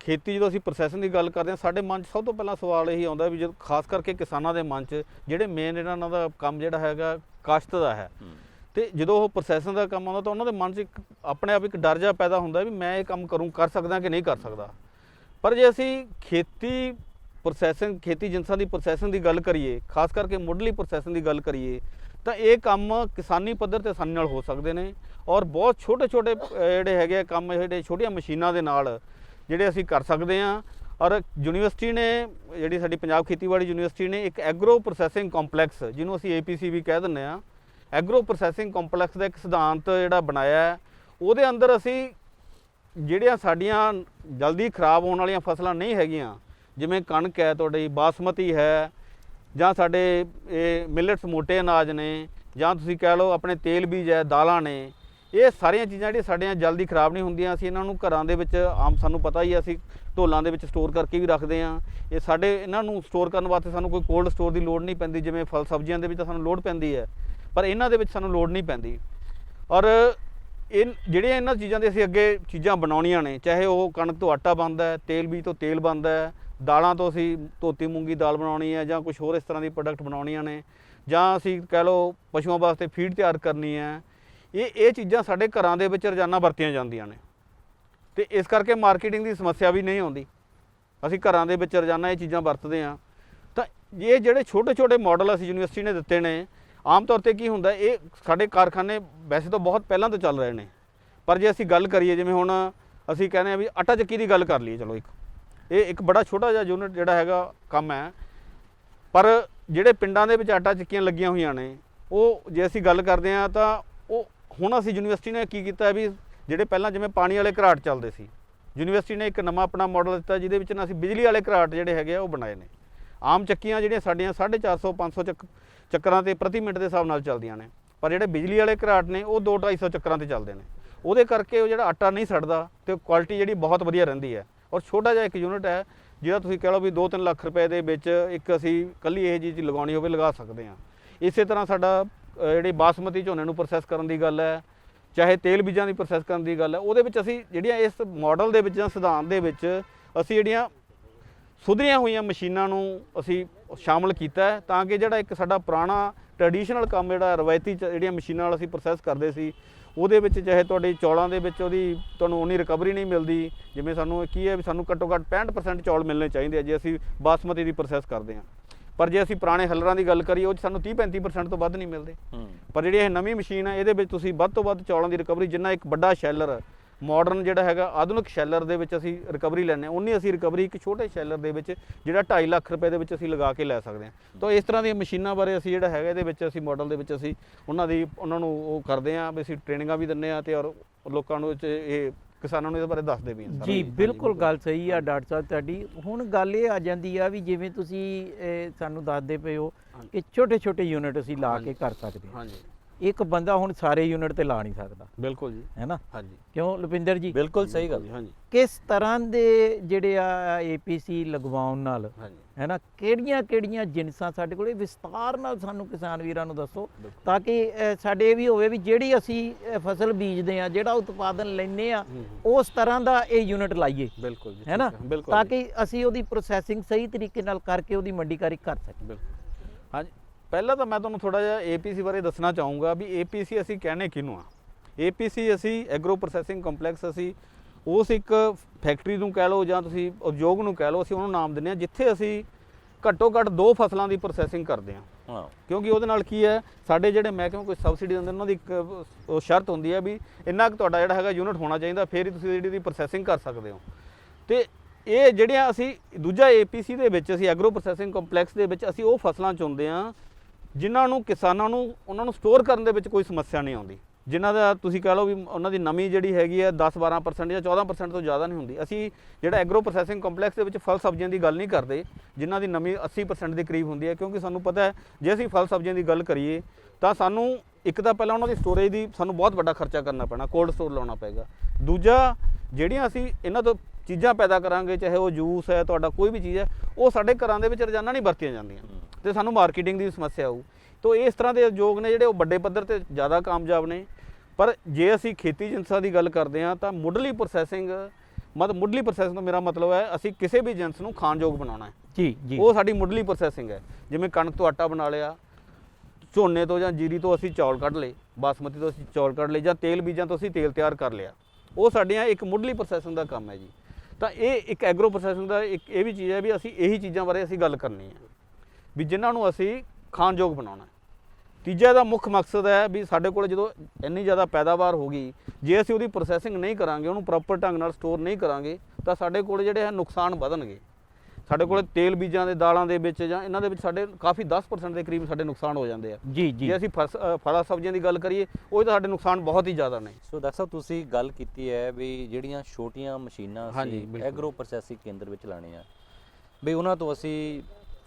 ਖੇਤੀ ਜਦੋਂ ਅਸੀਂ ਪ੍ਰੋਸੈਸਿੰਗ ਦੀ ਗੱਲ ਕਰਦੇ ਹਾਂ ਸਾਡੇ ਮਨ 'ਚ ਸਭ ਤੋਂ ਪਹਿਲਾਂ ਸਵਾਲ ਇਹੀ ਆਉਂਦਾ ਵੀ ਜਦ ਖਾਸ ਕਰਕੇ ਕਿਸਾਨਾਂ ਦੇ ਮਨ 'ਚ ਜਿਹੜੇ ਮੇਨ ਇਹਨਾਂ ਦਾ ਕੰਮ ਜਿਹੜਾ ਹੈਗਾ ਕਾਸ਼ਤ ਦਾ ਹੈ। ਤੇ ਜਦੋਂ ਉਹ ਪ੍ਰੋਸੈਸਿੰਗ ਦਾ ਕੰਮ ਆਉਂਦਾ ਤਾਂ ਉਹਨਾਂ ਦੇ ਮਨ 'ਚ ਇੱਕ ਆਪਣੇ ਆਪ ਇੱਕ ਡਰ ਜਿਹਾ ਪੈਦਾ ਹੁੰਦਾ ਵੀ ਮੈਂ ਇਹ ਕੰਮ ਕਰੂੰ ਕਰ ਸਕਦਾ ਕਿ ਨਹੀਂ ਕਰ ਸਕਦਾ। ਪਰ ਜੇ ਅਸੀਂ ਖੇਤੀ ਪ੍ਰੋਸੈਸਿੰਗ ਖੇਤੀ ਜਿੰਸਾਂ ਦੀ ਪ੍ਰੋਸੈਸਿੰਗ ਦੀ ਗੱਲ ਕਰੀਏ ਖਾਸ ਕਰਕੇ ਮੁੱਢਲੀ ਪ੍ਰੋਸੈਸਿੰਗ ਦੀ ਗੱਲ ਕਰੀਏ ਤਾਂ ਇਹ ਕੰਮ ਕਿਸਾਨੀ ਪੱਧਰ ਤੇ ਆਸਾਨੀ ਨਾਲ ਹੋ ਸਕਦੇ ਨੇ ਔਰ ਬਹੁਤ ਛੋਟੇ ਛੋਟੇ ਜਿਹੜੇ ਹੈਗੇ ਕੰਮ ਜਿਹੜੇ ਛੋਟੀਆਂ ਮਸ਼ੀਨਾਂ ਦੇ ਨਾਲ ਜਿਹੜੇ ਅਸੀਂ ਕਰ ਸਕਦੇ ਹਾਂ। ਔਰ ਯੂਨੀਵਰਸਿਟੀ ਨੇ, ਜਿਹੜੀ ਸਾਡੀ ਪੰਜਾਬ ਖੇਤੀਬਾੜੀ ਯੂਨੀਵਰਸਿਟੀ ਨੇ, ਇੱਕ ਐਗਰੋ ਪ੍ਰੋਸੈਸਿੰਗ ਕੰਪਲੈਕਸ, ਜਿਹਨੂੰ ਅਸੀਂ ਏਪੀਸੀ ਵੀ ਕਹਿ ਦਿੰਦੇ ਆ ਐਗਰੋ ਪ੍ਰੋਸੈਸਿੰਗ ਕੰਪਲੈਕਸ ਦਾ ਇੱਕ ਸਿਧਾਂਤ ਜਿਹੜਾ ਬਣਾਇਆ ਹੈ, ਉਹਦੇ ਅੰਦਰ ਅਸੀਂ ਜਿਹੜੀਆਂ ਸਾਡੀਆਂ ਜਲਦੀ ਖਰਾਬ ਹੋਣ ਵਾਲੀਆਂ ਫਸਲਾਂ ਨਹੀਂ ਹੈਗੀਆਂ, ਜਿਵੇਂ ਕਣਕ ਹੈ ਤੁਹਾਡੀ, ਬਾਸਮਤੀ ਹੈ, ਜਾਂ ਸਾਡੇ ਇਹ ਮਿਲਟਸ ਮੋਟੇ ਅਨਾਜ ਨੇ, ਜਾਂ ਤੁਸੀਂ ਕਹਿ ਲਓ ਆਪਣੇ ਤੇਲ ਬੀਜ ਹੈ, ਦਾਲਾਂ ਨੇ ਇਹ ਸਾਰੀਆਂ ਚੀਜ਼ਾਂ ਜਿਹੜੀਆਂ ਸਾਡੀਆਂ ਜਲਦੀ ਖਰਾਬ ਨਹੀਂ ਹੁੰਦੀਆਂ, ਅਸੀਂ ਇਹਨਾਂ ਨੂੰ ਘਰਾਂ ਦੇ ਵਿੱਚ ਆਮ ਸਾਨੂੰ ਪਤਾ ਹੀ ਹੈ ਅਸੀਂ ਢੋਲਾਂ ਦੇ ਵਿੱਚ ਸਟੋਰ ਕਰਕੇ ਵੀ ਰੱਖਦੇ ਹਾਂ। ਇਹ ਸਾਡੇ ਇਹਨਾਂ ਨੂੰ ਸਟੋਰ ਕਰਨ ਵਾਸਤੇ ਸਾਨੂੰ ਕੋਈ ਕੋਲਡ ਸਟੋਰ ਦੀ ਲੋੜ ਨਹੀਂ ਪੈਂਦੀ, ਜਿਵੇਂ ਫਲ ਸਬਜ਼ੀਆਂ ਦੇ ਵਿੱਚ ਤਾਂ ਸਾਨੂੰ ਲੋੜ ਪੈਂਦੀ ਹੈ, ਪਰ ਇਹਨਾਂ ਦੇ ਵਿੱਚ ਸਾਨੂੰ ਲੋੜ ਨਹੀਂ ਪੈਂਦੀ। ਔਰ ਇਹ ਜਿਹੜੀਆਂ ਇਹਨਾਂ ਚੀਜ਼ਾਂ ਦੇ ਅਸੀਂ ਅੱਗੇ ਚੀਜ਼ਾਂ ਬਣਾਉਣੀਆਂ ਨੇ, ਚਾਹੇ ਉਹ ਕਣਕ ਤੋਂ ਆਟਾ ਬਣਦਾ ਹੈ, ਤੇਲ ਬੀਜ ਤੋਂ ਤੇਲ ਬਣਦਾ ਹੈ, ਦਾਲਾਂ ਤੋਂ ਅਸੀਂ ਧੋਤੀ ਮੂੰਗੀ ਦਾਲ ਬਣਾਉਣੀ ਹੈ ਜਾਂ ਕੁਝ ਹੋਰ ਇਸ ਤਰ੍ਹਾਂ ਦੀ ਪ੍ਰੋਡਕਟ ਬਣਾਉਣੀਆਂ ਨੇ, ਜਾਂ ਅਸੀਂ ਕਹਿ ਲਓ ਪਸ਼ੂਆਂ ਵਾਸਤੇ ਫੀਡ ਤਿਆਰ ਕਰਨੀ ਹੈ ਇਹ ਇਹ ਚੀਜ਼ਾਂ ਸਾਡੇ ਘਰਾਂ ਦੇ ਵਿੱਚ ਰੋਜ਼ਾਨਾ ਵਰਤੀਆਂ ਜਾਂਦੀਆਂ ਨੇ। ਤੇ ਇਸ ਕਰਕੇ ਮਾਰਕੀਟਿੰਗ ਦੀ ਸਮੱਸਿਆ ਵੀ ਨਹੀਂ ਆਉਂਦੀ। ਅਸੀਂ ਘਰਾਂ ਦੇ ਵਿੱਚ ਰੋਜ਼ਾਨਾ ਇਹ ਚੀਜ਼ਾਂ ਵਰਤਦੇ ਹਾਂ। ਤਾਂ ਇਹ ਜਿਹੜੇ ਛੋਟੇ ਛੋਟੇ ਮਾਡਲ ਅਸੀਂ ਯੂਨੀਵਰਸਿਟੀ ਨੇ ਦਿੱਤੇ ਨੇ, ਆਮ ਤੌਰ ਤੇ ਕੀ ਹੁੰਦਾ, ਇਹ ਸਾਡੇ ਕਾਰਖਾਨੇ ਵੈਸੇ ਤਾਂ ਬਹੁਤ ਪਹਿਲਾਂ ਤੋਂ ਚੱਲ ਰਹੇ ਨੇ। ਪਰ ਜੇ ਅਸੀਂ ਗੱਲ ਕਰੀਏ, ਜਿਵੇਂ ਹੁਣ ਅਸੀਂ ਕਹਿੰਦੇ ਆ ਵੀ ਆਟਾ ਚੱਕੀ ਦੀ ਗੱਲ ਕਰ ਲਈਏ, ਚਲੋ ਇੱਕ। ਇਹ ਇੱਕ ਬੜਾ ਛੋਟਾ ਜਿਹਾ ਯੂਨਿਟ ਜਿਹੜਾ ਹੈਗਾ ਕੰਮ ਹੈ। ਪਰ ਜਿਹੜੇ ਪਿੰਡਾਂ ਦੇ ਵਿੱਚ ਆਟਾ ਚੱਕੀਆਂ ਲੱਗੀਆਂ ਹੋਈਆਂ ਨੇ, ਉਹ ਜੇ ਅਸੀਂ ਗੱਲ ਕਰਦੇ ਹਾਂ ਤਾਂ ਉਹ ਹੁਣ ਅਸੀਂ ਯੂਨੀਵਰਸਿਟੀ ਨੇ ਕੀ ਕੀਤਾ ਵੀ ਜਿਹੜੇ ਪਹਿਲਾਂ ਜਿਵੇਂ ਪਾਣੀ ਵਾਲੇ ਘਰਾਟ ਚੱਲਦੇ ਸੀ, ਯੂਨੀਵਰਸਿਟੀ ਨੇ ਇੱਕ ਨਵਾਂ ਆਪਣਾ ਮਾਡਲ ਦਿੱਤਾ ਜਿਹਦੇ ਵਿੱਚ ਨਾ ਅਸੀਂ ਬਿਜਲੀ ਵਾਲੇ ਘਰਾਟ ਜਿਹੜੇ ਹੈਗੇ ਆ ਉਹ ਬਣਾਏ ਨੇ। ਆਮ ਚੱਕੀਆਂ ਜਿਹੜੀਆਂ ਸਾਡੀਆਂ 450 500 ਚੱਕ, ਚੱਕਰਾਂ ਤੇ ਪ੍ਰਤੀ ਮਿੰਟ ਦੇ ਹਿਸਾਬ ਨਾਲ ਚੱਲਦੀਆਂ ਨੇ। ਪਰ ਜਿਹੜੇ ਬਿਜਲੀ ਵਾਲੇ ਘਰਾਟ ਨੇ ਉਹ 2 250 ਚੱਕਰਾਂ ਤੇ ਚੱਲਦੇ ਨੇ। ਉਹਦੇ ਕਰਕੇ ਉਹ ਜਿਹੜਾ ਆਟਾ ਨਹੀਂ ਸੜਦਾ ਤੇ ਕੁਆਲਿਟੀ ਜਿਹੜੀ ਬਹੁਤ ਵਧੀਆ ਰਹਿੰਦੀ ਹੈ। ਔਰ ਛੋਟਾ ਜਿਹਾ ਇੱਕ ਯੂਨਿਟ ਹੈ, ਜਿਹੜਾ ਤੁਸੀਂ ਕਹਿ ਲਓ ਵੀ 2-3 ਲੱਖ ਰੁਪਏ ਦੇ ਵਿੱਚ ਇੱਕ ਅਸੀਂ ਕੱਲੀ ਇਹ ਚੀਜ਼ ਲਗਾਉਣੀ ਹੋਵੇ ਲਗਾ ਸਕਦੇ ਹਾਂ। ਇਸੇ ਤਰ੍ਹਾਂ ਸਾਡਾ ਜਿਹੜੇ ਬਾਸਮਤੀ ਝੋਨੇ ਨੂੰ ਪ੍ਰੋਸੈਸ ਕਰਨ ਦੀ ਗੱਲ ਹੈ, ਚਾਹੇ ਤੇਲ ਬੀਜਾਂ ਦੀ ਪ੍ਰੋਸੈਸ ਕਰਨ ਦੀ ਗੱਲ ਹੈ, ਉਹਦੇ ਵਿੱਚ ਅਸੀਂ ਜਿਹੜੀਆਂ ਇਸ ਮਾਡਲ ਦੇ ਵਿੱਚ ਜਾਂ ਸਿਧਾਂਤ ਦੇ ਵਿੱਚ ਅਸੀਂ ਜਿਹੜੀਆਂ ਸੁਧਰੀਆਂ ਹੋਈਆਂ ਮਸ਼ੀਨਾਂ ਨੂੰ ਅਸੀਂ ਸ਼ਾਮਲ ਕੀਤਾ ਤਾਂ ਕਿ ਜਿਹੜਾ ਇੱਕ ਸਾਡਾ ਪੁਰਾਣਾ ਟ੍ਰੈਡੀਸ਼ਨਲ ਕੰਮ ਜਿਹੜਾ ਰਵਾਇਤੀ ਚ- ਜਿਹੜੀਆਂ ਮਸ਼ੀਨਾਂ ਨਾਲ ਅਸੀਂ ਪ੍ਰੋਸੈਸ ਕਰਦੇ ਸੀ, ਉਹਦੇ ਵਿੱਚ ਚਾਹੇ ਤੁਹਾਡੇ ਚੌਲਾਂ ਦੇ ਵਿੱਚ ਉਹਦੀ ਤੁਹਾਨੂੰ ਉਨੀ ਰਿਕਵਰੀ ਨਹੀਂ ਮਿਲਦੀ, ਜਿਵੇਂ ਸਾਨੂੰ ਕੀ ਹੈ ਵੀ ਸਾਨੂੰ ਘੱਟੋ ਘੱਟ 65% ਚੌਲ ਮਿਲਣੇ ਚਾਹੀਦੇ ਆ, ਜੇ ਅਸੀਂ ਬਾਸਮਤੀ ਦੀ ਪ੍ਰੋਸੈਸ ਕਰਦੇ ਹਾਂ। ਪਰ ਜੇ ਅਸੀਂ ਪੁਰਾਣੇ ਹੱਲਰਾਂ ਦੀ ਗੱਲ ਕਰੀਏ ਉਹ 'ਚ ਸਾਨੂੰ 30 35% ਤੋਂ ਵੱਧ ਨਹੀਂ ਮਿਲਦੇ। ਪਰ ਜਿਹੜੀ ਇਹ ਨਵੀਂ ਮਸ਼ੀਨ ਹੈ ਇਹਦੇ ਵਿੱਚ ਤੁਸੀਂ ਵੱਧ ਤੋਂ ਵੱਧ ਚੌਲਾਂ ਦੀ ਰਿਕਵਰੀ ਜਿੰਨਾ ਇੱਕ ਵੱਡਾ ਸ਼ੈਲਰ ਮਾਡਰਨ ਜਿਹੜਾ ਹੈਗਾ ਆਧੁਨਿਕ ਸ਼ੈਲਰ ਦੇ ਵਿੱਚ ਅਸੀਂ ਰਿਕਵਰੀ ਹਾਂ ਉਨੀ ਅਸੀਂ ਰਿਕਵਰੀ ਇੱਕ ਛੋਟੇ ਸ਼ੈਲਰ ਦੇ ਵਿੱਚ ਜਿਹੜਾ 2.5 ਲੱਖ ਰੁਪਏ ਦੇ ਵਿੱਚ ਅਸੀਂ ਲਗਾ ਕੇ ਲੈ ਸਕਦੇ ਹਾਂ। ਤਾਂ ਇਸ ਤਰ੍ਹਾਂ ਦੀਆਂ ਮਸ਼ੀਨਾਂ ਬਾਰੇ ਅਸੀਂ ਜਿਹੜਾ ਹੈਗਾ ਇਹਦੇ ਵਿੱਚ ਅਸੀਂ ਮਾਡਲ ਦੇ ਵਿੱਚ ਅਸੀਂ ਉਹਨਾਂ ਦੀ ਉਹਨਾਂ ਨੂੰ ਉਹ ਕਰਦੇ ਹਾਂ ਵੀ ਅਸੀਂ ਟ੍ਰੇਨਿੰਗਾਂ ਵੀ ਦਿੰਦੇ ਹਾਂ ਤੇ ਔਰ ਲੋਕਾਂ ਨੂੰ ਇਹ ਕਿਸਾਨਾਂ ਨੂੰ ਇਹਦੇ ਬਾਰੇ ਦੱਸਦੇ ਵੀ ਹਾਂ ਜੀ। ਬਿਲਕੁਲ ਗੱਲ ਸਹੀ ਆ ਡਾਕਟਰ ਸਾਹਿਬ ਤੁਹਾਡੀ। ਹੁਣ ਗੱਲ ਇਹ ਆ ਜਾਂਦੀ ਆ ਵੀ ਜਿਵੇਂ ਤੁਸੀਂ ਸਾਨੂੰ ਦੱਸਦੇ ਪਏ ਹੋ ਕਿ ਛੋਟੇ ਛੋਟੇ ਯੂਨਿਟ ਅਸੀਂ ਲਾ ਕੇ ਕਰ ਸਕਦੇ ਹਾਂ। ਹਾਂਜੀ। ਇੱਕ ਬੰਦਾ ਹੁਣ ਸਾਰੇ ਯੂਨਿਟ ਤੇ ਲਾ ਨਹੀਂ ਸਕਦਾ। ਬਿਲਕੁਲ ਜੀ। ਹੈ ਨਾ? ਹਾਂਜੀ। ਕਿਉਂ ਲੁਪਿੰਦਰ ਜੀ? ਬਿਲਕੁਲ ਸਹੀ ਗੱਲ। ਹਾਂਜੀ। ਕਿਸ ਤਰ੍ਹਾਂ ਦੇ ਜਿਹੜੇ ਆ ਏਪੀਸੀ ਲਗਵਾਉਣ ਨਾਲ ਹੈ ਨਾ? ਕਿਹੜੀਆਂ ਕਿਹੜੀਆਂ ਜਿਨਸਾਂ ਸਾਡੇ ਕੋਲੇ ਵਿਸਤਾਰ ਨਾਲ ਸਾਨੂੰ ਕਿਸਾਨ ਵੀਰਾਂ ਨੂੰ ਦੱਸੋ। ਤਾਂ ਕਿ ਸਾਡੇ ਇਹ ਵੀ ਹੋਵੇ ਵੀ ਜਿਹੜੀ ਅਸੀਂ ਫਸਲ ਬੀਜਦੇ ਆ ਜਿਹੜਾ ਉਤਪਾਦਨ ਲੈਨੇ ਆ ਉਸ ਤਰ੍ਹਾਂ ਦਾ ਇਹ ਯੂਨਿਟ ਲਾਈਏ। ਬਿਲਕੁਲ ਜੀ ਹੈ ਨਾ? ਤਾਂ ਕਿ ਅਸੀਂ ਉਹਦੀ ਪ੍ਰੋਸੈਸਿੰਗ ਸਹੀ ਤਰੀਕੇ ਨਾਲ ਕਰਕੇ ਉਹਦੀ ਮੰਡੀਕਾਰੀ ਕਰ ਸਕੀਏ। ਬਿਲਕੁਲ। ਹਾਂਜੀ। ਪਹਿਲਾਂ ਤਾਂ ਮੈਂ ਤੁਹਾਨੂੰ ਥੋੜਾ ਜਿਹਾ ਏਪੀਸੀ ਬਾਰੇ ਦੱਸਣਾ ਚਾਹੂੰਗਾ ਵੀ ਏਪੀਸੀ ਅਸੀਂ ਕਹਿੰਦੇ ਕਿਹਨੂੰ ਆ? ਏਪੀਸੀ ਅਸੀਂ ਐਗਰੋ ਪ੍ਰੋਸੈਸਿੰਗ ਕੰਪਲੈਕਸ ਅਸੀਂ ਉਸ ਇੱਕ ਫੈਕਟਰੀ ਨੂੰ ਕਹਿ ਲਓ ਜਾਂ ਤੁਸੀਂ ਉਦਯੋਗ ਨੂੰ ਕਹਿ ਲਓ ਅਸੀਂ ਉਹਨੂੰ ਨਾਮ ਦਿੰਦੇ ਆ ਜਿੱਥੇ ਅਸੀਂ ਘੱਟੋ ਘੱਟ ਦੋ ਫਸਲਾਂ ਦੀ ਪ੍ਰੋਸੈਸਿੰਗ ਕਰਦੇ ਆ ਕਿਉਂਕਿ ਉਹਦੇ ਨਾਲ ਕੀ ਹੈ ਸਾਡੇ ਜਿਹੜੇ ਮਹਿਕਮੇ ਕੋਈ ਸਬਸਿਡੀ ਦਿੰਦੇ ਉਹਨਾਂ ਦੀ ਇੱਕ ਉਹ ਸ਼ਰਤ ਹੁੰਦੀ ਹੈ ਵੀ ਇੰਨਾ ਕੁ ਤੁਹਾਡਾ ਜਿਹੜਾ ਹੈਗਾ ਯੂਨਿਟ ਹੋਣਾ ਚਾਹੀਦਾ ਫਿਰ ਹੀ ਤੁਸੀਂ ਜਿਹੜੀ ਦੀ ਪ੍ਰੋਸੈਸਿੰਗ ਕਰ ਸਕਦੇ ਹੋ। ਤੇ ਇਹ ਜਿਹੜੀਆਂ ਅਸੀਂ ਦੂਜਾ ਏਪੀਸੀ ਦੇ ਵਿੱਚ ਅਸੀਂ ਐਗਰੋ ਪ੍ਰੋਸੈਸਿੰਗ ਕੰਪਲੈਕਸ ਦੇ ਵਿੱਚ ਅਸੀਂ ਉਹ ਫਸਲਾਂ ਚੁਣਦੇ ਆ ਜਿਨ੍ਹਾਂ ਨੂੰ ਕਿਸਾਨਾਂ ਨੂੰ, ਉਹਨਾਂ ਨੂੰ ਸਟੋਰ ਕਰਨ ਦੇ ਵਿੱਚ ਕੋਈ ਸਮੱਸਿਆ ਨਹੀਂ ਆਉਂਦੀ। ਜਿਨ੍ਹਾਂ ਦਾ ਤੁਸੀਂ ਕਹ ਲਓ ਵੀ ਉਹਨਾਂ ਦੀ ਨਮੀ ਜਿਹੜੀ ਹੈਗੀ ਹੈ 10-12% ਜਾਂ 14% ਤੋਂ ਜ਼ਿਆਦਾ ਨਹੀਂ ਹੁੰਦੀ। ਅਸੀਂ ਜਿਹੜਾ ਐਗਰੋ ਪ੍ਰੋਸੈਸਿੰਗ ਕੰਪਲੈਕਸ ਦੇ ਵਿੱਚ ਫਲ ਸਬਜ਼ੀਆਂ ਦੀ ਗੱਲ ਨਹੀਂ ਕਰਦੇ, ਜਿਨ੍ਹਾਂ ਦੀ ਨਮੀ 80% ਦੇ ਕਰੀਬ ਹੁੰਦੀ ਹੈ, ਕਿਉਂਕਿ ਸਾਨੂੰ ਪਤਾ ਹੈ, ਜੇ ਅਸੀਂ ਫਲ ਸਬਜ਼ੀਆਂ ਦੀ ਗੱਲ ਕਰੀਏ, ਤਾਂ ਸਾਨੂੰ ਇੱਕ ਤਾਂ ਪਹਿਲਾਂ ਉਹਨਾਂ ਦੀ ਸਟੋਰੇਜ ਦੀ ਸਾਨੂੰ ਬਹੁਤ ਵੱਡਾ ਖਰਚਾ ਕਰਨਾ ਪੈਣਾ ਕੋਲਡ ਸਟੋਰ ਲਾਉਣਾ ਪਏਗਾ। ਦੂਜਾ, ਜਿਹੜੀਆਂ ਅਸੀਂ ਇਹਨਾਂ ਤੋਂ ਚੀਜ਼ਾਂ ਪੈਦਾ ਕਰਾਂਗੇ, ਚਾਹੇ ਉਹ ਜੂਸ ਹੈ, ਤੁਹਾਡਾ ਕੋਈ ਵੀ ਚੀਜ਼ ਹੈ, ਉਹ ਸਾਡੇ ਘਰਾਂ ਦੇ ਵਿੱਚ ਰੋਜ਼ਾਨਾ ਨਹੀਂ ਵਰਤੀਆਂ ਜਾਂਦੀਆਂ। ਤੇ ਸਾਨੂੰ ਮਾਰਕੀਟਿੰਗ ਦੀ ਸਮੱਸਿਆ ਆਊ। ਤੋ ਇਸ ਤਰ੍ਹਾਂ ਦੇ ਉਦਯੋਗ ਨੇ ਜਿਹੜੇ ਉਹ ਵੱਡੇ ਪੱਧਰ ਤੇ ਜ਼ਿਆਦਾ ਕਾਮਯਾਬ ਨੇ। ਪਰ ਜੇ ਅਸੀਂ ਖੇਤੀ ਜਿੰਸਾਂ ਦੀ ਗੱਲ ਕਰਦੇ ਹਾਂ ਤਾਂ ਮੁੱਢਲੀ ਪ੍ਰੋਸੈਸਿੰਗ ਮਤਲਬ ਮੁੱਢਲੀ ਪ੍ਰੋਸੈਸਿੰਗ ਤੋਂ ਮੇਰਾ ਮਤਲਬ ਹੈ ਅਸੀਂ ਕਿਸੇ ਵੀ ਜਿੰਸ ਨੂੰ ਖਾਣਯੋਗ ਬਣਾਉਣਾ ਹੈ। ਜੀ ਜੀ। ਉਹ ਸਾਡੀ ਮੁੱਢਲੀ ਪ੍ਰੋਸੈਸਿੰਗ ਹੈ। ਜਿਵੇਂ ਕਣਕ ਤੋਂ ਆਟਾ ਬਣਾ ਲਿਆ ਝੋਨੇ ਤੋਂ ਜਾਂ ਜੀਰੀ ਤੋਂ ਅਸੀਂ ਚੌਲ ਕੱਢ ਲਏ ਬਾਸਮਤੀ ਤੋਂ ਅਸੀਂ ਚੌਲ ਕੱਢ ਲਏ ਜਾਂ ਤੇਲ ਬੀਜਾਂ ਤੋਂ ਅਸੀਂ ਤੇਲ ਤਿਆਰ ਕਰ ਲਿਆ। ਉਹ ਸਾਡੀਆਂ ਇੱਕ ਮੁੱਢਲੀ ਪ੍ਰੋਸੈਸਿੰਗ ਦਾ ਕੰਮ ਹੈ ਜੀ। ਤਾਂ ਇਹ ਇੱਕ ਐਗਰੋ ਪ੍ਰੋਸੈਸਿੰਗ ਦਾ ਇੱਕ ਇਹ ਵੀ ਚੀਜ਼ ਹੈ ਵੀ ਅਸੀਂ ਇਹੀ ਚੀਜ਼ਾਂ ਬਾਰੇ ਅਸੀਂ ਗੱਲ ਕਰਨੀ ਹੈ। ਵੀ ਜਿਨ੍ਹਾਂ ਨੂੰ ਅਸੀਂ ਖਾਣਯੋਗ ਬਣਾਉਣਾ ਹੈ। ਤੀਜਾ ਦਾ ਮੁੱਖ ਮਕਸਦ ਹੈ ਵੀ ਸਾਡੇ ਕੋਲ ਜਦੋਂ ਇੰਨੀ ਜ਼ਿਆਦਾ ਪੈਦਾਵਾਰ ਹੋ ਗਈ ਜੇ ਅਸੀਂ ਉਹਦੀ ਪ੍ਰੋਸੈਸਿੰਗ ਨਹੀਂ ਕਰਾਂਗੇ ਉਹਨੂੰ ਪ੍ਰੋਪਰ ਢੰਗ ਨਾਲ ਸਟੋਰ ਨਹੀਂ ਕਰਾਂਗੇ ਤਾਂ ਸਾਡੇ ਕੋਲ ਜਿਹੜੇ ਹੈ ਨੁਕਸਾਨ ਵਧਣਗੇ। ਸਾਡੇ ਕੋਲ ਤੇਲ ਬੀਜਾਂ ਦੇ ਦਾਲਾਂ ਦੇ ਵਿੱਚ ਜਾਂ ਇਹਨਾਂ ਦੇ ਵਿੱਚ ਸਾਡੇ ਕਾਫੀ 10% ਦੇ ਕਰੀਬ ਸਾਡੇ ਨੁਕਸਾਨ ਹੋ ਜਾਂਦੇ ਆ। ਜੀ ਜੀ। ਜੇ ਅਸੀਂ ਫਲਾਂ ਸਬਜ਼ੀਆਂ ਦੀ ਗੱਲ ਕਰੀਏ ਉਹ ਤਾਂ ਸਾਡੇ ਨੁਕਸਾਨ ਬਹੁਤ ਹੀ ਜ਼ਿਆਦਾ ਨੇ। ਸੋ ਡਾਕਟਰ ਸਾਹਿਬ ਤੁਸੀਂ ਗੱਲ ਕੀਤੀ ਹੈ ਵੀ ਜਿਹੜੀਆਂ ਛੋਟੀਆਂ ਮਸ਼ੀਨਾਂ ਹਾਂਜੀ, ਅਸੀਂ। ਐਗਰੋ ਪ੍ਰੋਸੈਸਿੰਗ ਕੇਂਦਰ ਵਿੱਚ ਲਾਣੀਆਂ ਵੀ ਉਹਨਾਂ ਤੋਂ ਅਸੀਂ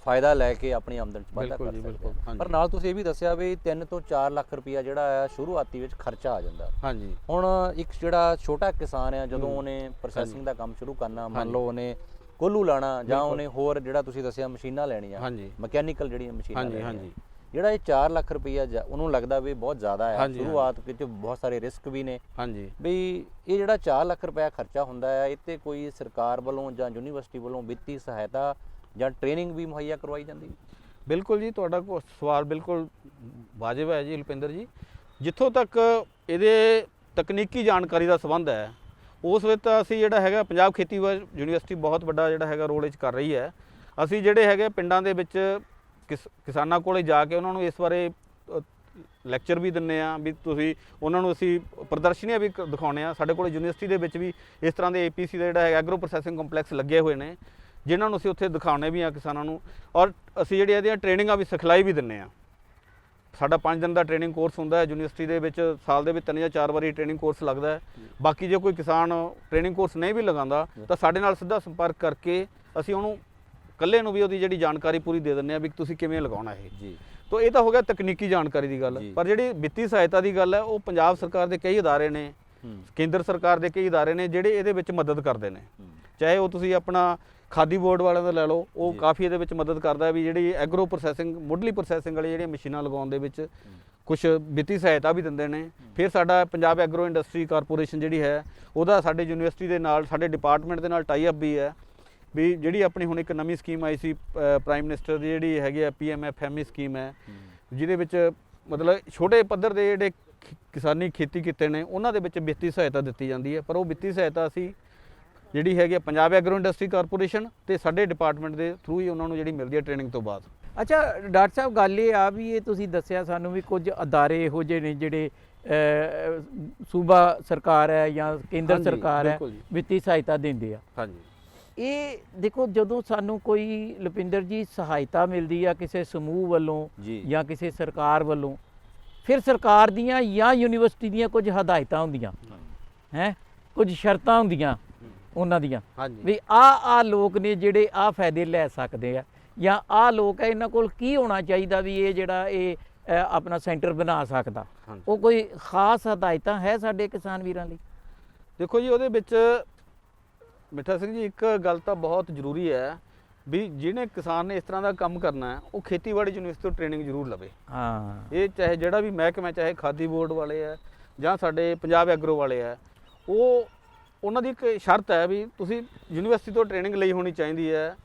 ਫਾਇਦਾ ਲੈ ਕੇ ਆਪਣੀ ਆਮਦਨ ਚ ਵਾਧਾ ਕਰ ਸਕਦੇ। ਪਰ ਨਾਲ ਤੁਸੀਂ ਇਹ ਵੀ ਦੱਸਿਆ ਵੀ 3 ਤੋਂ 4 ਲੱਖ ਰੁਪਇਆ ਜਿਹੜਾ ਆ ਸ਼ੁਰੂਆਤੀ ਵਿੱਚ ਖਰਚਾ ਆ ਜਾਂਦਾ। ਹਾਂਜੀ। ਹੁਣ ਇੱਕ ਜਿਹੜਾ ਛੋਟਾ ਕਿਸਾਨ ਆ ਜਦੋਂ। ਉਹਨੇ ਪ੍ਰੋਸੈਸਿੰਗ ਦਾ ਕੰਮ ਸ਼ੁਰੂ ਕਰਨਾ ਮੰਨ। ਲਓ ਉਹਨੇ ਕੋਲੂ ਲਾਣਾ ਜਾਂ। ਉਹਨੇ ਹੋਰ ਜਿਹੜਾ ਤੁਸੀਂ ਦੱਸਿਆ ਮਸ਼ੀਨਾਂ ਲੈਣੀਆਂ ਹਾਂਜੀ। ਮਕੈਨੀਕਲ ਜਿਹੜੀਆਂ ਮਸ਼ੀਨਾਂ ਹਾਂਜੀ ਹਾਂਜੀ। ਜਿਹੜਾ ਇਹ 4 ਲੱਖ ਰੁਪਈਆ ਉਹਨੂੰ ਲੱਗਦਾ ਵੀ ਬਹੁਤ ਜ਼ਿਆਦਾ ਹੈ ਸ਼ੁਰੂਆਤ ਵਿੱਚ ਬਹੁਤ ਸਾਰੇ ਰਿਸਕ ਵੀ ਨੇ। ਹਾਂਜੀ। ਵੀ ਇਹ ਜਿਹੜਾ 4 ਲੱਖ ਰੁਪਇਆ ਖਰਚਾ ਹੁੰਦਾ ਹੈ ਤੇ ਕੋਈ ਸਰਕਾਰ ਵੱਲੋਂ ਜਾਂ ਯੂਨੀਵਰਸਿਟੀ ਵੱਲੋਂ ਵਿੱਤੀ ਸਹਾਇਤਾ ਜਾਂ ਟ੍ਰੇਨਿੰਗ ਵੀ ਮੁਹੱਈਆ ਕਰਵਾਈ ਜਾਂਦੀ ਬਿਲਕੁਲ ਜੀ, ਤੁਹਾਡਾ ਕੋ ਸਵਾਲ ਬਿਲਕੁਲ ਵਾਜਬ ਹੈ ਜੀ ਲੁਪਿੰਦਰ ਜੀ। ਜਿੱਥੋਂ ਤੱਕ ਇਹਦੇ ਤਕਨੀਕੀ ਜਾਣਕਾਰੀ ਦਾ ਸੰਬੰਧ ਹੈ, ਉਸ ਵਿੱਚ ਤਾਂ ਅਸੀਂ ਜਿਹੜਾ ਹੈਗਾ ਪੰਜਾਬ ਖੇਤੀਬਾੜੀ ਯੂਨੀਵਰਸਿਟੀ ਬਹੁਤ ਵੱਡਾ ਜਿਹੜਾ ਹੈਗਾ ਰੋਲ ਇਹ 'ਚ ਕਰ ਰਹੀ ਹੈ। ਅਸੀਂ ਜਿਹੜੇ ਹੈਗੇ ਪਿੰਡਾਂ ਦੇ ਵਿੱਚ ਕਿਸ, ਕਿਸਾਨਾਂ ਕੋਲੇ ਜਾ ਕੇ ਉਹਨਾਂ ਨੂੰ ਇਸ ਬਾਰੇ ਲੈਕਚਰ ਵੀ ਦਿੰਨੇ ਆ ਵੀ ਤੁਸੀਂ ਉਹਨਾਂ ਨੂੰ ਅਸੀਂ ਪ੍ਰਦਰਸ਼ਨੀਆਂ ਵੀ ਕ- ਦਿਖਾਉਂਦੇ ਆ ਸਾਡੇ ਕੋਲ ਯੂਨੀਵਰਸਿਟੀ ਦੇ ਵਿੱਚ ਵੀ ਇਸ ਤਰ੍ਹਾਂ ਦੇ ਏਪੀਸੀ ਦਾ ਜਿਹੜਾ ਹੈ ਐਗਰੋ ਪ੍ਰੋਸੈਸਿੰਗ ਕੰਪਲੈਕਸ ਲੱਗੇ ਹੋਏ ਨੇ। ਜਿਨ੍ਹਾਂ ਨੂੰ ਅਸੀਂ ਉੱਥੇ ਦਿਖਾਉਣੇ ਵੀ ਆ ਕਿਸਾਨਾਂ ਨੂੰ। ਔਰ ਅਸੀਂ ਜਿਹੜੀ ਇਹਦੀਆਂ ਟ੍ਰੇਨਿੰਗਾਂ ਵੀ ਸਿਖਲਾਈ ਵੀ ਦਿੰਨੇ ਆ ਸਾਡਾ 5 ਦਿਨ ਦਾ ਟ੍ਰੇਨਿੰਗ ਕੋਰਸ ਹੁੰਦਾ ਹੈ। ਯੂਨੀਵਰਸਿਟੀ ਦੇ ਵਿੱਚ ਸਾਲ ਦੇ ਵਿੱਚ ਤਿੰਨ ਜਾਂ ਚਾਰ ਵਾਰੀ ਟ੍ਰੇਨਿੰਗ ਕੋਰਸ ਲੱਗਦਾ ਹੈ। ਬਾਕੀ ਜੇ ਕੋਈ ਕਿਸਾਨ ਟ੍ਰੇਨਿੰਗ ਕੋਰਸ ਨਹੀਂ ਵੀ ਲਗਾਉਂਦਾ ਤਾਂ ਸਾਡੇ ਨਾਲ ਸਿੱਧਾ ਸੰਪਰਕ ਕਰਕੇ ਅਸੀਂ ਉਹਨੂੰ ਇਕੱਲੇ ਨੂੰ ਵੀ ਉਹਦੀ ਜਿਹੜੀ ਜਾਣਕਾਰੀ ਪੂਰੀ ਦੇ ਦਿੰਨੇ ਆ ਵੀ ਤੁਸੀਂ ਕਿਵੇਂ ਲਗਾਉਣਾ ਇਹ। ਜੀ। ਤੋ ਇਹ ਤਾਂ ਹੋ ਗਿਆ ਤਕਨੀਕੀ ਜਾਣਕਾਰੀ ਦੀ ਗੱਲ। ਪਰ ਜਿਹੜੀ ਵਿੱਤੀ ਸਹਾਇਤਾ ਦੀ ਗੱਲ ਹੈ ਉਹ ਪੰਜਾਬ ਸਰਕਾਰ ਦੇ ਕਈ ਅਦਾਰੇ ਨੇ ਕੇਂਦਰ ਸਰਕਾਰ ਦੇ ਕਈ ਅਦਾਰੇ ਨੇ ਜਿਹੜੇ ਇਹਦੇ ਵਿੱਚ ਮਦਦ ਕਰਦੇ ਨੇ। ਚਾਹੇ ਉਹ ਤੁਸੀਂ ਆਪਣਾ ਖਾਦੀ ਬੋਰਡ ਵਾਲਿਆਂ ਦਾ ਲੈ ਲਓ ਉਹ। ਕਾਫੀ ਇਹਦੇ ਵਿੱਚ ਮਦਦ ਕਰਦਾ ਵੀ ਜਿਹੜੀ ਐਗਰੋ ਪ੍ਰੋਸੈਸਿੰਗ ਮੁੱਢਲੀ ਪ੍ਰੋਸੈਸਿੰਗ ਵਾਲੀ ਜਿਹੜੀਆਂ ਮਸ਼ੀਨਾਂ ਲਗਾਉਣ ਦੇ ਵਿੱਚ ਕੁਝ ਵਿੱਤੀ ਸਹਾਇਤਾ ਵੀ ਦਿੰਦੇ ਨੇ। ਫਿਰ ਸਾਡਾ ਪੰਜਾਬ ਐਗਰੋ ਇੰਡਸਟਰੀ ਕਾਰਪੋਰੇਸ਼ਨ ਜਿਹੜੀ ਹੈ ਉਹਦਾ ਸਾਡੇ ਯੂਨੀਵਰਸਿਟੀ ਦੇ ਨਾਲ ਸਾਡੇ ਡਿਪਾਰਟਮੈਂਟ ਦੇ ਨਾਲ ਟਾਈ ਅਪ ਵੀ ਹੈ। ਵੀ ਜਿਹੜੀ ਆਪਣੀ ਹੁਣ ਇੱਕ ਨਵੀਂ ਸਕੀਮ ਆਈ ਸੀ ਪ੍ਰਾਈਮ ਮਿਨਿਸਟਰ ਦੀ ਜਿਹੜੀ ਹੈਗੀ ਆ ਪੀਐਮਐਫਐਮਈ ਸਕੀਮ ਹੈ ਹੂੰ, ਜਿਹਦੇ ਵਿੱਚ ਮਤਲਬ ਛੋਟੇ ਪੱਧਰ ਦੇ ਜਿਹੜੇ ਕਿਸਾਨੀ ਖੇਤੀ ਕੀਤੇ ਨੇ ਉਹਨਾਂ ਦੇ ਵਿੱਚ ਵਿੱਤੀ ਸਹਾਇਤਾ ਦਿੱਤੀ ਜਾਂਦੀ ਹੈ। ਪਰ ਉਹ ਵਿੱਤੀ ਸਹਾਇਤਾ ਅਸੀਂ ਜਿਹੜੀ ਹੈਗੀ ਆ ਪੰਜਾਬ ਐਗਰੋ ਇੰਡਸਟਰੀ ਕਾਰਪੋਰੇਸ਼ਨ ਤੇ ਸਾਡੇ ਡਿਪਾਰਟਮੈਂਟ ਦੇ ਥਰੂ ਹੀ ਉਹਨਾਂ ਨੂੰ ਜਿਹੜੀ ਮਿਲਦੀ ਹੈ ਟ੍ਰੇਨਿੰਗ ਤੋਂ ਬਾਅਦ। ਅੱਛਾ ਡਾਕਟਰ ਸਾਹਿਬ ਗੱਲ ਇਹ ਆ ਵੀ ਇਹ ਤੁਸੀਂ ਦੱਸਿਆ ਸਾਨੂੰ ਵੀ ਕੁਝ ਅਦਾਰੇ ਇਹੋ ਜਿਹੇ ਨੇ ਜਿਹੜੇ ਸੂਬਾ ਸਰਕਾਰ ਹੈ ਜਾਂ ਕੇਂਦਰ ਸਰਕਾਰ ਹੈ। ਵਿੱਤੀ ਸਹਾਇਤਾ ਦਿੰਦੇ ਆ। ਹਾਂਜੀ। ਇਹ ਦੇਖੋ ਜਦੋਂ ਸਾਨੂੰ ਕੋਈ ਲੁਪਿੰਦਰ ਜੀ ਸਹਾਇਤਾ ਮਿਲਦੀ ਆ ਕਿਸੇ ਸਮੂਹ ਵੱਲੋਂ ਜਾਂ। ਕਿਸੇ ਸਰਕਾਰ ਵੱਲੋਂ ਫਿਰ ਸਰਕਾਰ ਦੀਆਂ ਜਾਂ ਯੂਨੀਵਰਸਿਟੀ ਦੀਆਂ ਕੁਝ ਹਦਾਇਤਾਂ ਹੁੰਦੀਆਂ। ਹੈ? ਕੁਝ ਸ਼ਰਤਾਂ ਹੁੰਦੀਆਂ। ਉਹਨਾਂ ਦੀਆਂ। ਹਾਂਜੀ। ਵੀ ਆ ਆ ਲੋਕ ਨੇ ਜਿਹੜੇ ਆ ਫਾਇਦੇ ਲੈ ਸਕਦੇ ਆ ਜਾਂ ਆ ਲੋਕ ਆ ਇਹਨਾਂ ਕੋਲ ਕੀ ਹੋਣਾ ਚਾਹੀਦਾ ਵੀ ਇਹ ਜਿਹੜਾ ਇਹ ਅ, ਆਪਣਾ ਸੈਂਟਰ ਬਣਾ ਸਕਦਾ। ਹਾਂਜੀ। ਉਹ ਕੋਈ ਖਾਸ ਹਦਾਇਤਾਂ ਹੈ ਸਾਡੇ ਕਿਸਾਨ ਵੀਰਾਂ ਲਈ? ਦੇਖੋ ਜੀ ਉਹਦੇ ਵਿੱਚ ਮਿੱਠਾ ਸਿੰਘ ਜੀ ਇੱਕ ਗੱਲ ਤਾਂ ਬਹੁਤ ਜ਼ਰੂਰੀ ਹੈ ਵੀ ਜਿਹਨੇ ਕਿਸਾਨ ਨੇ ਇਸ ਤਰ੍ਹਾਂ ਦਾ ਕੰਮ ਕਰਨਾ ਹੈ ਉਹ ਖੇਤੀਬਾੜੀ ਯੂਨੀਵਰਸਿਟੀ ਤੋਂ ਟ੍ਰੇਨਿੰਗ ਜ਼ਰੂਰ ਲਵੇ। ਹਾਂ। ਇਹ ਚਾਹੇ ਜਿਹੜਾ ਵੀ ਮਹਿਕਮਾ ਚਾਹੇ ਖਾਦੀ ਬੋਰਡ ਵਾਲੇ ਆ ਜਾਂ ਸਾਡੇ ਪੰਜਾਬ ਐਗਰੋ ਵਾਲੇ ਆ ਉਹ ਉਹਨਾਂ ਦੀ ਇੱਕ ਸ਼ਰਤ ਹੈ ਵੀ ਤੁਸੀਂ ਯੂਨੀਵਰਸਿਟੀ ਤੋਂ ਟ੍ਰੇਨਿੰਗ ਲਈ ਹੋਣੀ ਚਾਹੀਦੀ ਹੈ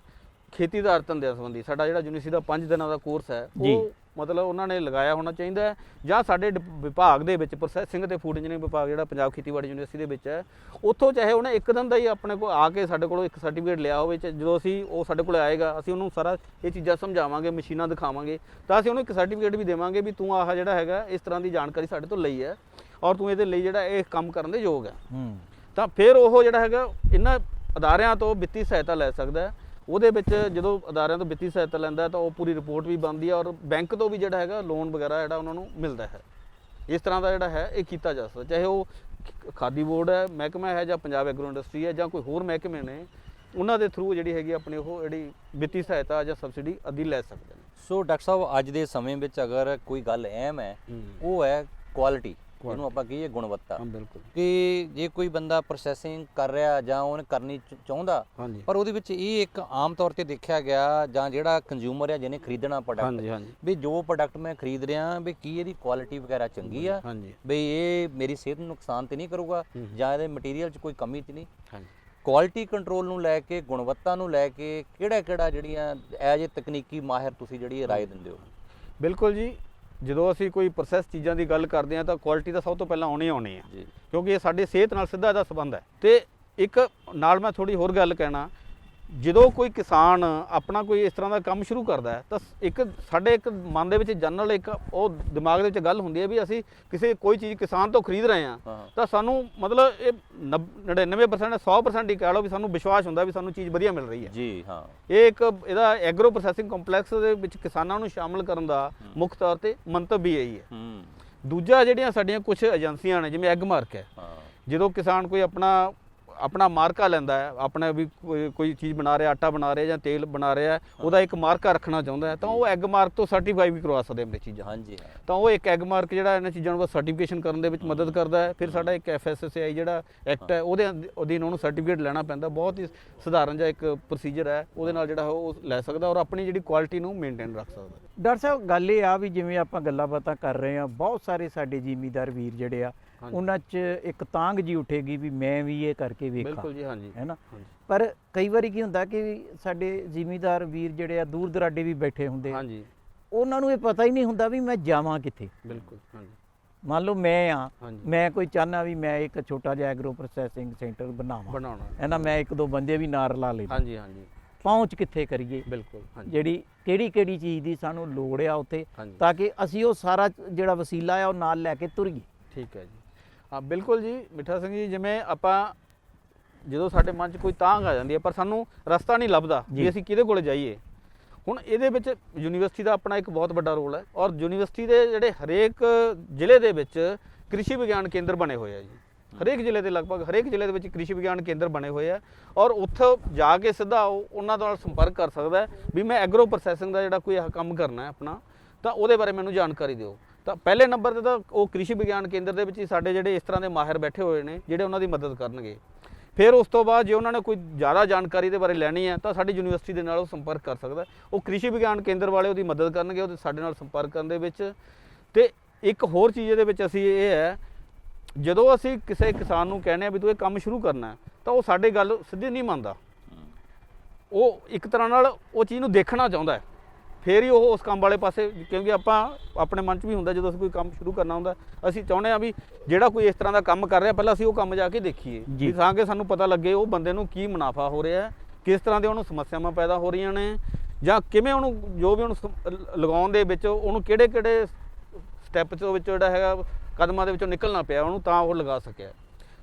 ਖੇਤੀ ਦਾ ਧੰਦਿਆਂ ਸੰਬੰਧੀ। ਸਾਡਾ ਜਿਹੜਾ ਯੂਨੀਵਰਸਿਟੀ ਦਾ 5 ਦਿਨਾਂ ਦਾ ਕੋਰਸ ਹੈ। ਉਹ ਮਤਲਬ ਉਹਨਾਂ ਨੇ ਲਗਾਇਆ ਹੋਣਾ ਚਾਹੀਦਾ ਹੈ ਜਾਂ ਸਾਡੇ ਵਿਭਾਗ ਦੇ ਵਿੱਚ ਪ੍ਰੋਸੈਸਿੰਗ ਤੇ ਫੂਡ ਇੰਜੀਨੀਅਰਿੰਗ ਵਿਭਾਗ ਜਿਹੜਾ ਪੰਜਾਬ ਖੇਤੀਬਾੜੀ ਯੂਨੀਵਰਸਿਟੀ ਦੇ ਵਿੱਚ ਹੈ ਉੱਥੋਂ ਚਾਹੇ ਉਹਨੇ ਇੱਕ ਦਿਨ ਦਾ ਹੀ ਆਪਣੇ ਕੋਲ ਆ ਕੇ ਸਾਡੇ ਕੋਲੋਂ ਇੱਕ ਸਰਟੀਫਿਕੇਟ ਲਿਆ ਹੋਵੇ ਜਦੋਂ ਅਸੀਂ ਉਹ ਸਾਡੇ ਕੋਲ ਆਏਗਾ ਅਸੀਂ ਉਹਨੂੰ ਸਾਰਾ ਇਹ ਚੀਜ਼ਾਂ ਸਮਝਾਵਾਂਗੇ ਮਸ਼ੀਨਾਂ ਦਿਖਾਵਾਂਗੇ ਤਾਂ ਅਸੀਂ ਉਹਨੂੰ ਇੱਕ ਸਰਟੀਫਿਕੇਟ ਵੀ ਦੇਵਾਂਗੇ ਵੀ ਤੂੰ ਆਹ ਜਿਹੜਾ ਹੈਗਾ ਇਸ ਤਰ੍ਹਾਂ ਦੀ ਜਾਣਕਾਰੀ ਸਾਡੇ ਤੋਂ ਲਈ ਹੈ ਔਰ ਤੂੰ ਇਹਦੇ ਲਈ ਜਿਹੜਾ ਇਹ ਕੰਮ ਕਰਨ ਦੇ ਯੋਗ ਹੈ। ਹੂੰ। ਤਾਂ ਫਿਰ ਉਹ ਜਿਹੜਾ ਹੈਗਾ ਇਹਨਾਂ ਅਦਾਰਿਆਂ ਤੋਂ ਵਿੱਤੀ ਸਹਾਇਤਾ ਲੈ ਸਕਦਾ ਉਹਦੇ ਵਿੱਚ ਜਦੋਂ ਅਦਾਰਿਆਂ ਤੋਂ ਵਿੱਤੀ ਸਹਾਇਤਾ ਲੈਂਦਾ ਤਾਂ ਉਹ ਪੂਰੀ ਰਿਪੋਰਟ ਵੀ ਬਣਦੀ ਹੈ ਔਰ ਬੈਂਕ ਤੋਂ ਵੀ ਜਿਹੜਾ ਹੈਗਾ ਲੋਨ ਵਗੈਰਾ ਜਿਹੜਾ ਉਹਨਾਂ ਨੂੰ ਮਿਲਦਾ ਹੈ। ਇਸ ਤਰ੍ਹਾਂ ਦਾ ਜਿਹੜਾ ਹੈ ਇਹ ਕੀਤਾ ਜਾ ਸਕਦਾ। ਚਾਹੇ ਉਹ ਖਾਦੀ ਬੋਰਡ ਹੈ ਮਹਿਕਮਾ ਹੈ ਜਾਂ ਪੰਜਾਬ ਐਗਰੋ ਇੰਡਸਟਰੀ ਹੈ ਜਾਂ ਕੋਈ ਹੋਰ ਮਹਿਕਮੇ ਨੇ ਉਹਨਾਂ ਦੇ ਥਰੂ ਜਿਹੜੀ ਹੈਗੀ ਆਪਣੀ ਉਹ ਜਿਹੜੀ ਵਿੱਤੀ ਸਹਾਇਤਾ ਜਾਂ ਸਬਸਿਡੀ ਅਦੀ ਲੈ ਸਕਦੇ ਨੇ। ਸੋ ਡਾਕਟਰ ਸਾਹਿਬ ਅੱਜ ਦੇ ਸਮੇਂ ਵਿੱਚ ਅਗਰ ਕੋਈ ਗੱਲ ਅਹਿਮ ਹੈ ਉਹ ਹੈ ਕੁਆਲਿਟੀ ਜਿਹਨੂੰ ਆਪਾਂ ਕਹੀਏ ਗੁਣਵੱਤਾ। ਹਾਂ ਬਿਲਕੁਲ। ਕਿ ਜੇ ਕੋਈ ਬੰਦਾ ਪ੍ਰੋਸੈਸਿੰਗ ਕਰ ਰਿਹਾ ਜਾਂ ਉਹਨੇ ਕਰਨੀ ਚਾਹੁੰਦਾ ਪਰ ਉਹਦੇ ਵਿੱਚ ਇਹ ਇੱਕ ਆਮ ਤੌਰ ਤੇ ਦੇਖਿਆ ਗਿਆ ਜਾਂ ਜਿਹੜਾ ਕੰਜ਼ਿਊਮਰ ਹੈ ਜਿਹਨੇ ਖਰੀਦਣਾ ਪ੍ਰੋਡਕਟ ਵੀ ਜੋ ਪ੍ਰੋਡਕਟ ਮੈਂ ਖਰੀਦ ਰਿਹਾ ਵੀ ਕੀ ਇਹਦੀ ਕੁਆਲਿਟੀ ਵਗੈਰਾ ਚੰਗੀ ਆ ਵੀ ਇਹ ਮੇਰੀ ਸਿਹਤ ਨੂੰ ਨੁਕਸਾਨ ਤੇ ਨਹੀਂ ਕਰੂਗਾ। ਜਾਂ ਇਹਦੇ ਮਟੀਰੀਅਲ 'ਚ ਕੋਈ ਕਮੀ ਤੇ ਨਹੀਂ। ਹਾਂਜੀ। ਕੁਆਲਿਟੀ ਕੰਟਰੋਲ ਨੂੰ ਲੈ ਕੇ ਗੁਣਵੱਤਾ ਨੂੰ ਲੈ ਕੇ ਕਿਹੜਾ ਕਿਹੜਾ ਜਿਹੜੀਆਂ ਐਜ ਤਕਨੀਕੀ ਮਾਹਿਰ ਤੁਸੀਂ ਜਿਹੜੀ ਰਾਏ ਦਿੰਦੇ ਹੋ? ਬਿਲਕੁਲ ਜੀ। ਜਦੋਂ ਅਸੀਂ ਕੋਈ ਪ੍ਰੋਸੈਸ ਚੀਜ਼ਾਂ ਦੀ ਗੱਲ ਕਰਦੇ ਹਾਂ ਤਾਂ ਕੁਆਲਿਟੀ ਤਾਂ ਸਭ ਤੋਂ ਪਹਿਲਾਂ ਆਉਣੀ ਆਉਣੀ ਹੈ ਕਿਉਂਕਿ ਇਹ ਸਾਡੇ ਸਿਹਤ ਨਾਲ ਸਿੱਧਾ ਇਹਦਾ ਸੰਬੰਧ ਹੈ। ਤੇ ਇੱਕ ਨਾਲ ਮੈਂ ਥੋੜੀ ਹੋਰ ਗੱਲ ਕਹਿਣਾ ਜਦੋਂ ਕੋਈ ਕਿਸਾਨ ਆਪਣਾ ਕੋਈ ਇਸ ਤਰ੍ਹਾਂ ਦਾ ਕੰਮ ਸ਼ੁਰੂ ਕਰਦਾ ਹੈ ਤਾਂ ਇੱਕ ਸਾਡੇ ਇੱਕ ਮਨ ਦੇ ਵਿੱਚ ਜਨਰਲ ਇੱਕ ਉਹ ਦਿਮਾਗ ਦੇ ਵਿੱਚ ਗੱਲ ਹੁੰਦੀ ਹੈ ਵੀ ਅਸੀਂ ਕਿਸੇ ਕੋਈ ਚੀਜ਼ ਕਿਸਾਨ ਤੋਂ ਖਰੀਦ ਰਹੇ ਹਾਂ। ਤਾਂ ਸਾਨੂੰ ਮਤਲਬ ਇਹ 99% 100% ਹੀ ਕਹਿ ਲਓ ਵੀ ਸਾਨੂੰ ਵਿਸ਼ਵਾਸ ਹੁੰਦਾ ਵੀ ਸਾਨੂੰ ਚੀਜ਼ ਵਧੀਆ ਮਿਲ ਰਹੀ ਹੈ। ਜੀ ਹਾਂ। ਇਹ ਇੱਕ ਇਹਦਾ ਐਗਰੋ ਪ੍ਰੋਸੈਸਿੰਗ ਕੰਪਲੈਕਸ ਦੇ ਵਿੱਚ ਕਿਸਾਨਾਂ ਨੂੰ ਸ਼ਾਮਲ ਕਰਨ ਦਾ ਮੁੱਖ ਤੌਰ ਤੇ ਮੰਤਵ ਵੀ ਇਹੀ ਹੈ। ਹੂੰ। ਦੂਜਾ ਜਿਹੜੀਆਂ ਸਾਡੀਆਂ ਕੁਝ ਏਜੰਸੀਆਂ ਨੇ ਜਿਵੇਂ ਐਗ ਮਾਰਕ ਹੈ। ਹਾਂ। ਜਦੋਂ ਕਿਸਾਨ ਕੋਈ ਆਪਣਾ ਆਪਣਾ ਮਾਰਕਾ ਲੈਂਦਾ ਹੈ ਆਪਣਾ ਵੀ ਕੋਈ- ਕੋਈ ਚੀਜ਼ ਬਣਾ ਰਿਹਾ ਆਟਾ ਬਣਾ ਰਿਹਾ ਜਾਂ ਤੇਲ ਬਣਾ ਰਿਹਾ ਉਹਦਾ ਇੱਕ ਮਾਰਕਾ ਰੱਖਣਾ ਚਾਹੁੰਦਾ ਹੈ ਤਾਂ ਉਹ ਐਗ ਮਾਰਕ ਤੋਂ ਸਰਟੀਫਾਈ ਵੀ ਕਰਵਾ ਸਕਦੇ ਆਪਣੇ ਚੀਜ਼ਾਂ। ਹਾਂਜੀ ਤਾਂ ਉਹ ਇੱਕ ਐਗ ਮਾਰਕ ਜਿਹੜਾ ਇਹਨਾਂ ਚੀਜ਼ਾਂ ਨੂੰ ਸਰਟੀਫਿਕੇਸ਼ਨ ਕਰਨ ਦੇ ਵਿੱਚ ਮਦਦ ਕਰਦਾ ਹੈ ਫਿਰ ਸਾਡਾ ਇੱਕ ਐਫਐਸਐਸਆਈ ਜਿਹੜਾ ਐਕਟ ਹੈ ਉਹਦੇ ਅਧੀਨ ਉਹਨੂੰ ਸਰਟੀਫਿਕੇਟ ਲੈਣਾ ਪੈਂਦਾ ਬਹੁਤ ਹੀ ਸਧਾਰਨ ਜਿਹਾ ਇੱਕ ਪ੍ਰੋਸੀਜਰ ਹੈ ਉਹਦੇ ਨਾਲ ਜਿਹੜਾ ਉਹ ਲੈ ਸਕਦਾ ਔਰ ਆਪਣੀ ਜਿਹੜੀ ਕੁਆਲਿਟੀ ਨੂੰ ਮੇਨਟੇਨ ਰੱਖ ਸਕਦਾ। ਡਾਕਟਰ ਸਾਹਿਬ ਗੱਲ ਇਹ ਆ ਵੀ ਜਿਵੇਂ ਆਪਾਂ ਗੱਲਾਂ ਬਾਤਾਂ ਕਰ ਰਹੇ ਆ ਬਹੁਤ ਸਾਰੇ ਸਾਡੇ ਜ਼ਿਮੀਦਾਰ ਵੀਰ ਜਿਹੜੇ ਆ। ਉਹਨਾਂ 'ਚ ਇੱਕ ਤਾਂਗ ਜੀ ਉੱਠੇਗੀ ਵੀ ਮੈਂ ਵੀ ਇਹ ਕਰਕੇ ਵੇਖਾਂ। ਬਿਲਕੁਲ ਜੀ ਹਾਂਜੀ। ਹੈ ਨਾ? ਹਾਂਜੀ। ਪਰ ਕਈ ਵਾਰੀ ਕੀ ਹੁੰਦਾ ਕਿ ਸਾਡੇ ਜ਼ਿਮੀਦਾਰ ਵੀਰ ਜਿਹੜੇ ਆ ਦੂਰ ਦਰਾਡੇ ਵੀ ਬੈਠੇ ਹੁੰਦੇ ਹਾਂਜੀ। ਉਹਨਾਂ ਨੂੰ ਇਹ ਪਤਾ ਹੀ ਨਹੀਂ ਹੁੰਦਾ ਵੀ ਮੈਂ ਜਾਵਾਂ ਕਿੱਥੇ। ਬਿਲਕੁਲ ਹਾਂਜੀ। ਮੰਨ ਲਓ ਮੈਂ ਆ ਮੈਂ ਕੋਈ ਚਾਹਨਾ ਵੀ ਮੈਂ ਇੱਕ ਛੋਟਾ ਜਿਹਾ ਐਗਰੋ ਪ੍ਰੋਸੈਸਿੰਗ ਸੈਂਟਰ ਬਣਾਵਾਂ। ਬਣਾਉਣਾ। ਹੈ ਨਾ ਮੈਂ ਇੱਕ ਦੋ ਬੰਦੇ ਵੀ ਨਾਲ ਲਾ ਲੇ ਹਾਂਜੀ ਹਾਂਜੀ। ਪਹੁੰਚ ਕਿੱਥੇ ਕਰੀਏ? ਬਿਲਕੁਲ ਜਿਹੜੀ ਕਿਹੜੀ ਕਿਹੜੀ ਚੀਜ਼ ਦੀ ਸਾਨੂੰ ਲੋੜ ਆ ਉੱਥੇ ਤਾਂ ਕਿ ਅਸੀਂ ਉਹ ਸਾਰਾ ਜਿਹੜਾ ਵਸੀਲਾ ਆ ਉਹ ਨਾਲ ਲੈ ਕੇ ਤੁਰੀਏ। ਠੀਕ ਹੈ ਜੀ। ਹਾਂ ਬਿਲਕੁਲ ਜੀ ਮਿੱਠਾ ਸਿੰਘ ਜੀ ਜਿਵੇਂ ਆਪਾਂ ਜਦੋਂ ਸਾਡੇ ਮਨ 'ਚ ਕੋਈ ਤਾਂਘ ਆ ਜਾਂਦੀ ਹੈ ਪਰ ਸਾਨੂੰ ਰਸਤਾ ਨਹੀਂ ਲੱਭਦਾ। ਵੀ ਅਸੀਂ ਕਿਹਦੇ ਕੋਲ ਜਾਈਏ। ਹੁਣ ਇਹਦੇ ਵਿੱਚ ਯੂਨੀਵਰਸਿਟੀ ਦਾ ਆਪਣਾ ਇੱਕ ਬਹੁਤ ਵੱਡਾ ਰੋਲ ਹੈ ਔਰ ਯੂਨੀਵਰਸਿਟੀ ਦੇ ਜਿਹੜੇ ਹਰੇਕ ਜ਼ਿਲ੍ਹੇ ਦੇ ਵਿੱਚ ਕ੍ਰਿਸ਼ੀ ਵਿਗਿਆਨ ਕੇਂਦਰ ਬਣੇ ਹੋਏ ਆ ਜੀ। ਹਰੇਕ ਜ਼ਿਲ੍ਹੇ ਦੇ ਲਗਭਗ ਹਰੇਕ ਜ਼ਿਲ੍ਹੇ ਦੇ ਵਿੱਚ ਕ੍ਰਿਸ਼ੀ ਵਿਗਿਆਨ ਕੇਂਦਰ ਬਣੇ ਹੋਏ ਆ ਔਰ ਉੱਥੇ ਜਾ ਕੇ ਸਿੱਧਾ ਉਹ ਉਹਨਾਂ ਨਾਲ ਸੰਪਰਕ ਕਰ ਸਕਦਾ ਵੀ ਮੈਂ ਐਗਰੋ ਪ੍ਰੋਸੈਸਿੰਗ ਦਾ ਜਿਹੜਾ ਕੋਈ ਕੰਮ ਕਰਨਾ ਹੈ ਆਪਣਾ ਤਾਂ ਉਹਦੇ ਬਾਰੇ ਮੈਨੂੰ ਜਾਣਕਾਰੀ ਦਿਓ। ਤਾਂ ਪਹਿਲੇ ਨੰਬਰ ਤੇ ਤਾਂ ਉਹ ਕ੍ਰਿਸ਼ੀ ਵਿਗਿਆਨ ਕੇਂਦਰ ਦੇ ਵਿੱਚ ਹੀ ਸਾਡੇ ਜਿਹੜੇ ਇਸ ਤਰ੍ਹਾਂ ਦੇ ਮਾਹਿਰ ਬੈਠੇ ਹੋਏ ਨੇ ਜਿਹੜੇ ਉਹਨਾਂ ਦੀ ਮਦਦ ਕਰਨਗੇ। ਫਿਰ ਉਸ ਤੋਂ ਬਾਅਦ ਜੇ ਉਹਨਾਂ ਨੇ ਕੋਈ ਜ਼ਿਆਦਾ ਜਾਣਕਾਰੀ ਦੇ ਬਾਰੇ ਲੈਣੀ ਹੈ ਤਾਂ ਸਾਡੀ ਯੂਨੀਵਰਸਿਟੀ ਦੇ ਨਾਲ ਉਹ ਸੰਪਰਕ ਕਰ ਸਕਦਾ। ਉਹ ਕ੍ਰਿਸ਼ੀ ਵਿਗਿਆਨ ਕੇਂਦਰ ਵਾਲੇ ਉਹਦੀ ਮਦਦ ਕਰਨਗੇ ਉਹਦੇ ਸਾਡੇ ਨਾਲ ਸੰਪਰਕ ਕਰਨ ਦੇ ਵਿੱਚ। ਤੇ ਇੱਕ ਹੋਰ ਚੀਜ਼ ਇਹਦੇ ਵਿੱਚ ਅਸੀਂ ਇਹ ਹੈ ਜਦੋਂ ਅਸੀਂ ਕਿਸੇ ਕਿਸਾਨ ਨੂੰ ਕਹਿੰਦੇ ਆ ਵੀ ਤੂੰ ਇਹ ਕੰਮ ਸ਼ੁਰੂ ਕਰਨਾ ਹੈ ਤਾਂ ਉਹ ਸਾਡੇ ਗੱਲ ਸਿੱਧੀ ਨਹੀਂ ਮੰਨਦਾ। ਉਹ ਇੱਕ ਤਰ੍ਹਾਂ ਨਾਲ ਉਹ ਚੀਜ਼ ਨੂੰ ਦੇਖਣਾ ਚਾਹੁੰਦਾ ਹੈ। ਫੇਰ ਹੀ ਉਹ ਉਸ ਕੰਮ ਵਾਲੇ ਪਾਸੇ ਕਿਉਂਕਿ ਆਪਾਂ ਆਪਣੇ ਮਨ 'ਚ ਵੀ ਹੁੰਦਾ ਜਦੋਂ ਅਸੀਂ ਕੋਈ ਕੰਮ ਸ਼ੁਰੂ ਕਰਨਾ ਹੁੰਦਾ ਅਸੀਂ ਚਾਹੁੰਦੇ ਆ ਵੀ ਜਿਹੜਾ ਕੋਈ ਇਸ ਤਰ੍ਹਾਂ ਦਾ ਕੰਮ ਕਰ ਰਿਹਾ ਪਹਿਲਾਂ ਅਸੀਂ ਉਹ ਕੰਮ ਜਾ ਕੇ ਦੇਖੀਏ। ਵੀ ਤਾਂ ਕਿ ਸਾਨੂੰ ਪਤਾ ਲੱਗੇ ਉਹ ਬੰਦੇ ਨੂੰ ਕੀ ਮੁਨਾਫਾ ਹੋ ਰਿਹਾ ਹੈ ਕਿਸ ਤਰ੍ਹਾਂ ਦੇ ਉਹਨੂੰ ਸਮੱਸਿਆਵਾਂ ਪੈਦਾ ਹੋ ਰਹੀਆਂ ਨੇ ਜਾਂ ਕਿਵੇਂ ਉਹਨੂੰ ਜੋ ਵੀ ਉਹਨੂੰ ਲਗਾਉਣ ਦੇ ਵਿੱਚ ਉਹਨੂੰ ਕਿਹੜੇ ਕਿਹੜੇ ਸਟੈਪ ਤੋਂ ਵਿੱਚ ਜਿਹੜਾ ਹੈਗਾ ਕਦਮਾਂ ਦੇ ਵਿੱਚੋਂ ਨਿਕਲਣਾ ਪਿਆ ਉਹਨੂੰ ਤਾਂ ਉਹ ਲਗਾ ਸਕਿਆ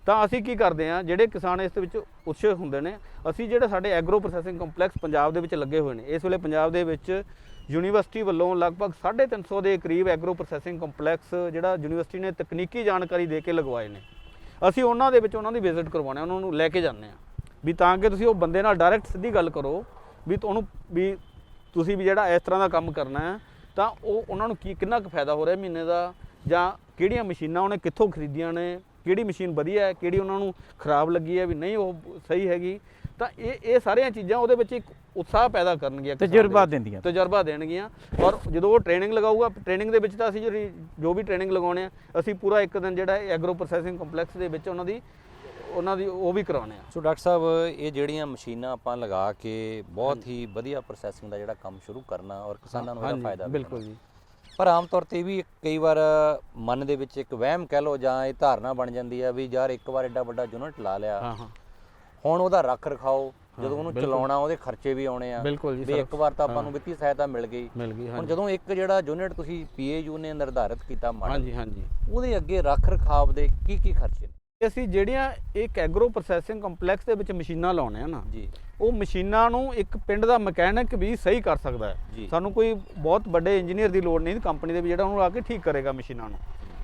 ਤਾਂ ਅਸੀਂ ਕੀ ਕਰਦੇ ਆ ਜਿਹੜੇ ਕਿਸਾਨ ਇਸ ਦੇ ਵਿੱਚ ਉਤਸ਼ਾਹ ਹੁੰਦੇ ਨੇ, ਅਸੀਂ ਜਿਹੜੇ ਸਾਡੇ ਐਗਰੋ ਪ੍ਰੋਸੈਸਿੰਗ ਕੰਪਲੈਕਸ ਪੰਜਾਬ ਦੇ ਵਿੱਚ ਲੱਗੇ ਹੋਏ ਨੇ, ਇਸ ਵੇਲੇ ਪੰਜਾਬ ਦੇ ਵਿੱਚ ਯੂਨੀਵਰਸਿਟੀ ਵੱਲੋਂ ਲਗਭਗ 350 ਦੇ ਕਰੀਬ ਐਗਰੋ ਪ੍ਰੋਸੈਸਿੰਗ ਕੰਪਲੈਕਸ ਜਿਹੜਾ ਯੂਨੀਵਰਸਿਟੀ ਨੇ ਤਕਨੀਕੀ ਜਾਣਕਾਰੀ ਦੇ ਕੇ ਲਗਵਾਏ ਨੇ। ਅਸੀਂ ਉਹਨਾਂ ਦੇ ਵਿੱਚ ਉਹਨਾਂ ਦੀ ਵਿਜ਼ਿਟ ਕਰਵਾਉਣੇ ਉਹਨਾਂ ਨੂੰ ਲੈ ਕੇ ਜਾਂਦੇ ਆ ਵੀ ਤਾਂ ਕਿ ਤੁਸੀਂ ਉਹ ਬੰਦੇ ਨਾਲ ਡਾਇਰੈਕਟ ਸਿੱਧੀ ਗੱਲ ਕਰੋ, ਵੀ ਤੁਹਾਨੂੰ ਵੀ ਤੁਸੀਂ ਵੀ ਜਿਹੜਾ ਇਸ ਤਰ੍ਹਾਂ ਦਾ ਕੰਮ ਕਰਨਾ ਹੈ, ਤਾਂ ਉਹ ਉਹਨਾਂ ਨੂੰ ਕੀ ਕਿੰਨਾ ਕੁ ਫਾਇਦਾ ਹੋ ਰਿਹਾ ਮਹੀਨੇ ਦਾ, ਜਾਂ ਕਿਹੜੀਆਂ ਮਸ਼ੀਨਾਂ ਉਹਨੇ ਕਿੱਥੋਂ ਖਰੀਦੀਆਂ ਨੇ ਕਿਹੜੀ ਮਸ਼ੀਨ ਵਧੀਆ ਹੈ ਕਿਹੜੀ ਉਹਨਾਂ ਨੂੰ ਖਰਾਬ ਲੱਗੀ ਹੈ ਵੀ ਨਹੀਂ ਉਹ ਸਹੀ ਹੈਗੀ ਤਾਂ ਇਹ ਇਹ ਸਾਰੀਆਂ ਚੀਜ਼ਾਂ ਉਹਦੇ ਵਿੱਚ ਇੱਕ ਉਤਸ਼ਾਹ ਪੈਦਾ ਕਰਨਗੀਆਂ ਤਜਰਬਾ। ਦਿੰਦੀਆਂ ਤਜਰਬਾ ਦੇਣਗੀਆਂ ਔਰ ਜਦੋਂ ਉਹ ਟ੍ਰੇਨਿੰਗ ਲਗਾਊਗਾ ਟ੍ਰੇਨਿੰਗ ਦੇ ਵਿੱਚ ਤਾਂ ਅਸੀਂ ਜਿਹੜੀ ਜੋ ਵੀ ਟ੍ਰੇਨਿੰਗ ਲਗਾਉਣੇ ਆ ਅਸੀਂ ਪੂਰਾ ਇੱਕ ਦਿਨ ਜਿਹੜਾ ਐਗਰੋ ਪ੍ਰੋਸੈਸਿੰਗ ਕੰਪਲੈਕਸ ਦੇ ਵਿੱਚ ਉਹਨਾਂ ਦੀ ਉਹਨਾਂ ਦੀ ਉਹ ਵੀ ਕਰਾਉਣੇ ਆ ਸੋ ਡਾਕਟਰ ਸਾਹਿਬ ਇਹ ਜਿਹੜੀਆਂ ਮਸ਼ੀਨਾਂ ਆਪਾਂ ਲਗਾ ਕੇ ਬਹੁਤ ਹੀ ਵਧੀਆ ਪ੍ਰੋਸੈਸਿੰਗ ਦਾ ਜਿਹੜਾ ਕੰਮ ਸ਼ੁਰੂ ਕਰਨਾ ਔਰ ਕਿਸਾਨਾਂ ਨੂੰ ਇਹਦਾ ਫਾਇਦਾ ਬਿਲਕੁਲ। ਜੀ ਪਰ ਆਮ ਤੌਰ ਤੇ ਵੀ ਕਈ ਵਾਰ ਮਨ ਦੇ ਵਿੱਚ ਇੱਕ ਵਹਿਮ ਕਹਿ ਲਓ ਜਾਂ ਇਹ ਧਾਰਨਾ ਬਣ ਜਾਂਦੀ ਹੈ ਵੀ ਯਾਰ ਇੱਕ ਵਾਰ ਐਡਾ ਵੱਡਾ ਯੂਨਿਟ ਲਾ ਲਿਆ। ਹਾਂ ਹਾਂ। ਹੁਣ ਉਹਦਾ ਰੱਖ ਰਖਾਓ ਜਦੋਂ ਉਹਨੂੰ। ਚਲਾਉਣਾ ਉਹਦੇ ਖਰਚੇ ਵੀ ਆਉਣੇ ਆ। ਵੀ ਇੱਕ ਵਾਰ ਤਾਂ ਆਪਾਂ। ਨੂੰ ਵਿੱਤੀ ਸਹਾਇਤਾ ਮਿਲ ਗਈ। ਹੁਣ ਜਦੋਂ ਇੱਕ ਜਿਹੜਾ ਯੂਨਿਟ ਤੁਸੀਂ ਪੀਏਯੂ ਨੇ ਨਿਰਧਾਰਿਤ ਕੀਤਾ ਮਾਡਲ ਹਾਂਜੀ ਹਾਂਜੀ। ਉਹਦੇ ਅੱਗੇ ਰੱਖ ਰਖਾਵ ਦੇ ਕੀ ਕੀ ਖਰਚੇ ਨੇ? ਅਸੀਂ ਜਿਹੜੀਆਂ ਇੱਕ ਐਗਰੋ ਪ੍ਰੋਸੈਸਿੰਗ ਕੰਪਲੈਕਸ ਦੇ ਵਿੱਚ ਮਸ਼ੀਨਾਂ ਲਾਉਣੇ ਆ ਨਾ ਜੀ। ਉਹ ਮਸ਼ੀਨਾਂ ਨੂੰ ਇੱਕ ਪਿੰਡ ਦਾ ਮਕੈਨਿਕ ਵੀ ਸਹੀ ਕਰ ਸਕਦਾ ਹੈ ਜੀ। ਸਾਨੂੰ ਕੋਈ ਬਹੁਤ ਵੱਡੇ ਇੰਜੀਨੀਅਰ ਦੀ ਲੋੜ ਨਹੀਂ ਕੰਪਨੀ ਦੇ ਵੀ ਜਿਹੜਾ ਉਹਨੂੰ ਆ ਕੇ ਠੀਕ ਕਰੇਗਾ ਮਸ਼ੀਨਾਂ ਨੂੰ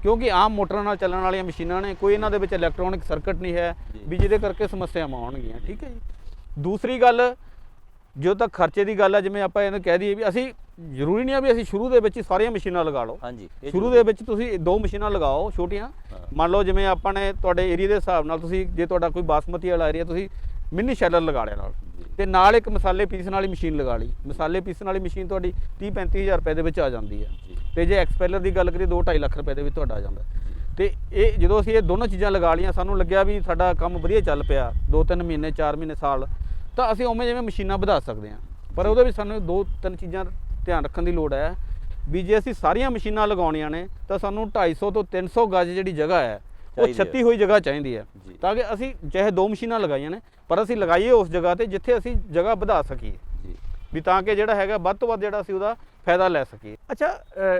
ਕਿਉਂਕਿ ਆਮ ਮੋਟਰਾਂ ਨਾਲ ਚੱਲਣ ਵਾਲੀਆਂ ਮਸ਼ੀਨਾਂ ਨੇ ਕੋਈ ਇਹਨਾਂ ਦੇ ਵਿੱਚ ਇਲੈਕਟ੍ਰੋਨਿਕ ਸਰਕਟ ਨਹੀਂ ਹੈ ਜੀ। ਵੀ ਜਿਹਦੇ ਕਰਕੇ ਸਮੱਸਿਆਵਾਂ ਆਉਣਗੀਆਂ ਠੀਕ ਹੈ ਜੀ ਦੂਸਰੀ ਗੱਲ ਜਦੋਂ ਤੱਕ ਖਰਚੇ ਦੀ ਗੱਲ ਹੈ ਜਿਵੇਂ ਆਪਾਂ ਇਹਨੂੰ ਕਹਿ ਦਈਏ ਵੀ ਅਸੀਂ ਜ਼ਰੂਰੀ ਨਹੀਂ ਆ ਵੀ ਅਸੀਂ ਸ਼ੁਰੂ ਦੇ ਵਿੱਚ ਹੀ ਸਾਰੀਆਂ ਮਸ਼ੀਨਾਂ ਲਗਾ ਲਓ ਹਾਂਜੀ ਸ਼ੁਰੂ ਦੇ ਵਿੱਚ ਤੁਸੀਂ ਦੋ ਮਸ਼ੀਨਾਂ ਲਗਾਓ ਛੋਟੀਆਂ। ਮੰਨ ਲਓ ਜਿਵੇਂ ਆਪਾਂ ਨੇ ਤੁਹਾਡੇ ਏਰੀਆ ਦੇ ਹਿਸਾਬ ਨਾਲ ਤੁਸੀਂ ਜੇ ਤੁਹਾਡਾ ਕੋਈ ਬਾਸਮਤੀ ਵਾਲਾ ਏਰੀਆ ਤੁਸੀਂ ਮਿੰਨੀ ਸ਼ੈਲਰ ਲਗਾ ਲਿਆ ਨਾਲ ਜੀ। ਤੇ ਨਾਲ ਇੱਕ ਮਸਾਲੇ ਪੀਸਣ ਵਾਲੀ ਮਸ਼ੀਨ ਲਗਾ ਲਈ। ਮਸਾਲੇ ਪੀਸਣ ਵਾਲੀ ਮਸ਼ੀਨ ਤੁਹਾਡੀ 30 35000 ਰੁਪਏ ਦੇ ਵਿੱਚ ਆ ਜਾਂਦੀ ਹੈ। ਤੇ ਜੇ ਐਕਸਪੈਲਰ ਦੀ ਗੱਲ ਕਰੀਏ 2.5 ਲੱਖ ਰੁਪਏ ਦੇ ਵਿੱਚ ਤੁਹਾਡਾ ਆ ਜਾਂਦਾ। ਤੇ ਇਹ ਜਦੋਂ ਅਸੀਂ ਇਹ ਦੋਨੋਂ ਚੀਜ਼ਾਂ ਲਗਾ ਲਈਆਂ ਸਾਨੂੰ ਲੱਗਿਆ ਵੀ ਸਾਡਾ ਕੰਮ ਵਧੀਆ ਚੱਲ ਪਿਆ 2-3 ਮਹੀਨੇ 4 ਮਹੀਨੇ ਸਾਲ ਤਾਂ ਅਸੀਂ ਉਵੇਂ ਜਿਵੇਂ ਮਸ਼ੀਨਾਂ ਵਧਾ ਸਕਦੇ ਹਾਂ। ਪਰ ਉਹਦੇ ਵਿੱਚ ਸਾਨੂੰ ਦੋ ਤਿੰਨ ਚੀਜ਼ਾਂ ਧਿਆਨ ਰੱਖਣ ਦੀ ਲੋੜ ਹੈ ਵੀ ਜੇ ਅਸੀਂ ਸਾਰੀਆਂ ਮਸ਼ੀਨਾਂ ਲਗਾਉਣੀਆਂ ਨੇ ਤਾਂ ਸਾਨੂੰ 250 ਤੋਂ 300 ਗਜ ਜਿਹੜੀ ਜਗ੍ਹਾ ਹੈ ਉਹ। ਛੱਤੀ ਹੋਈ ਜਗ੍ਹਾ ਚਾਹੀਦੀ ਹੈ। ਤਾਂ ਕਿ ਅਸੀਂ ਚਾਹੇ ਦੋ ਮਸ਼ੀਨਾਂ ਲਗਾਈਆਂ ਨੇ ਪਰ ਅਸੀਂ ਲਗਾਈਏ ਉਸ ਜਗ੍ਹਾ ਤੇ ਜਿੱਥੇ ਅਸੀਂ ਜਗ੍ਹਾ ਵਧਾ ਸਕੀਏ। ਜੀ। ਵੀ ਤਾਂ ਕਿ ਜਿਹੜਾ ਹੈਗਾ ਵੱਧ ਤੋਂ ਵੱਧ ਜਿਹੜਾ ਅਸੀਂ ਉਹਦਾ ਫਾਇਦਾ ਲੈ ਸਕੀਏ। ਅੱਛਾ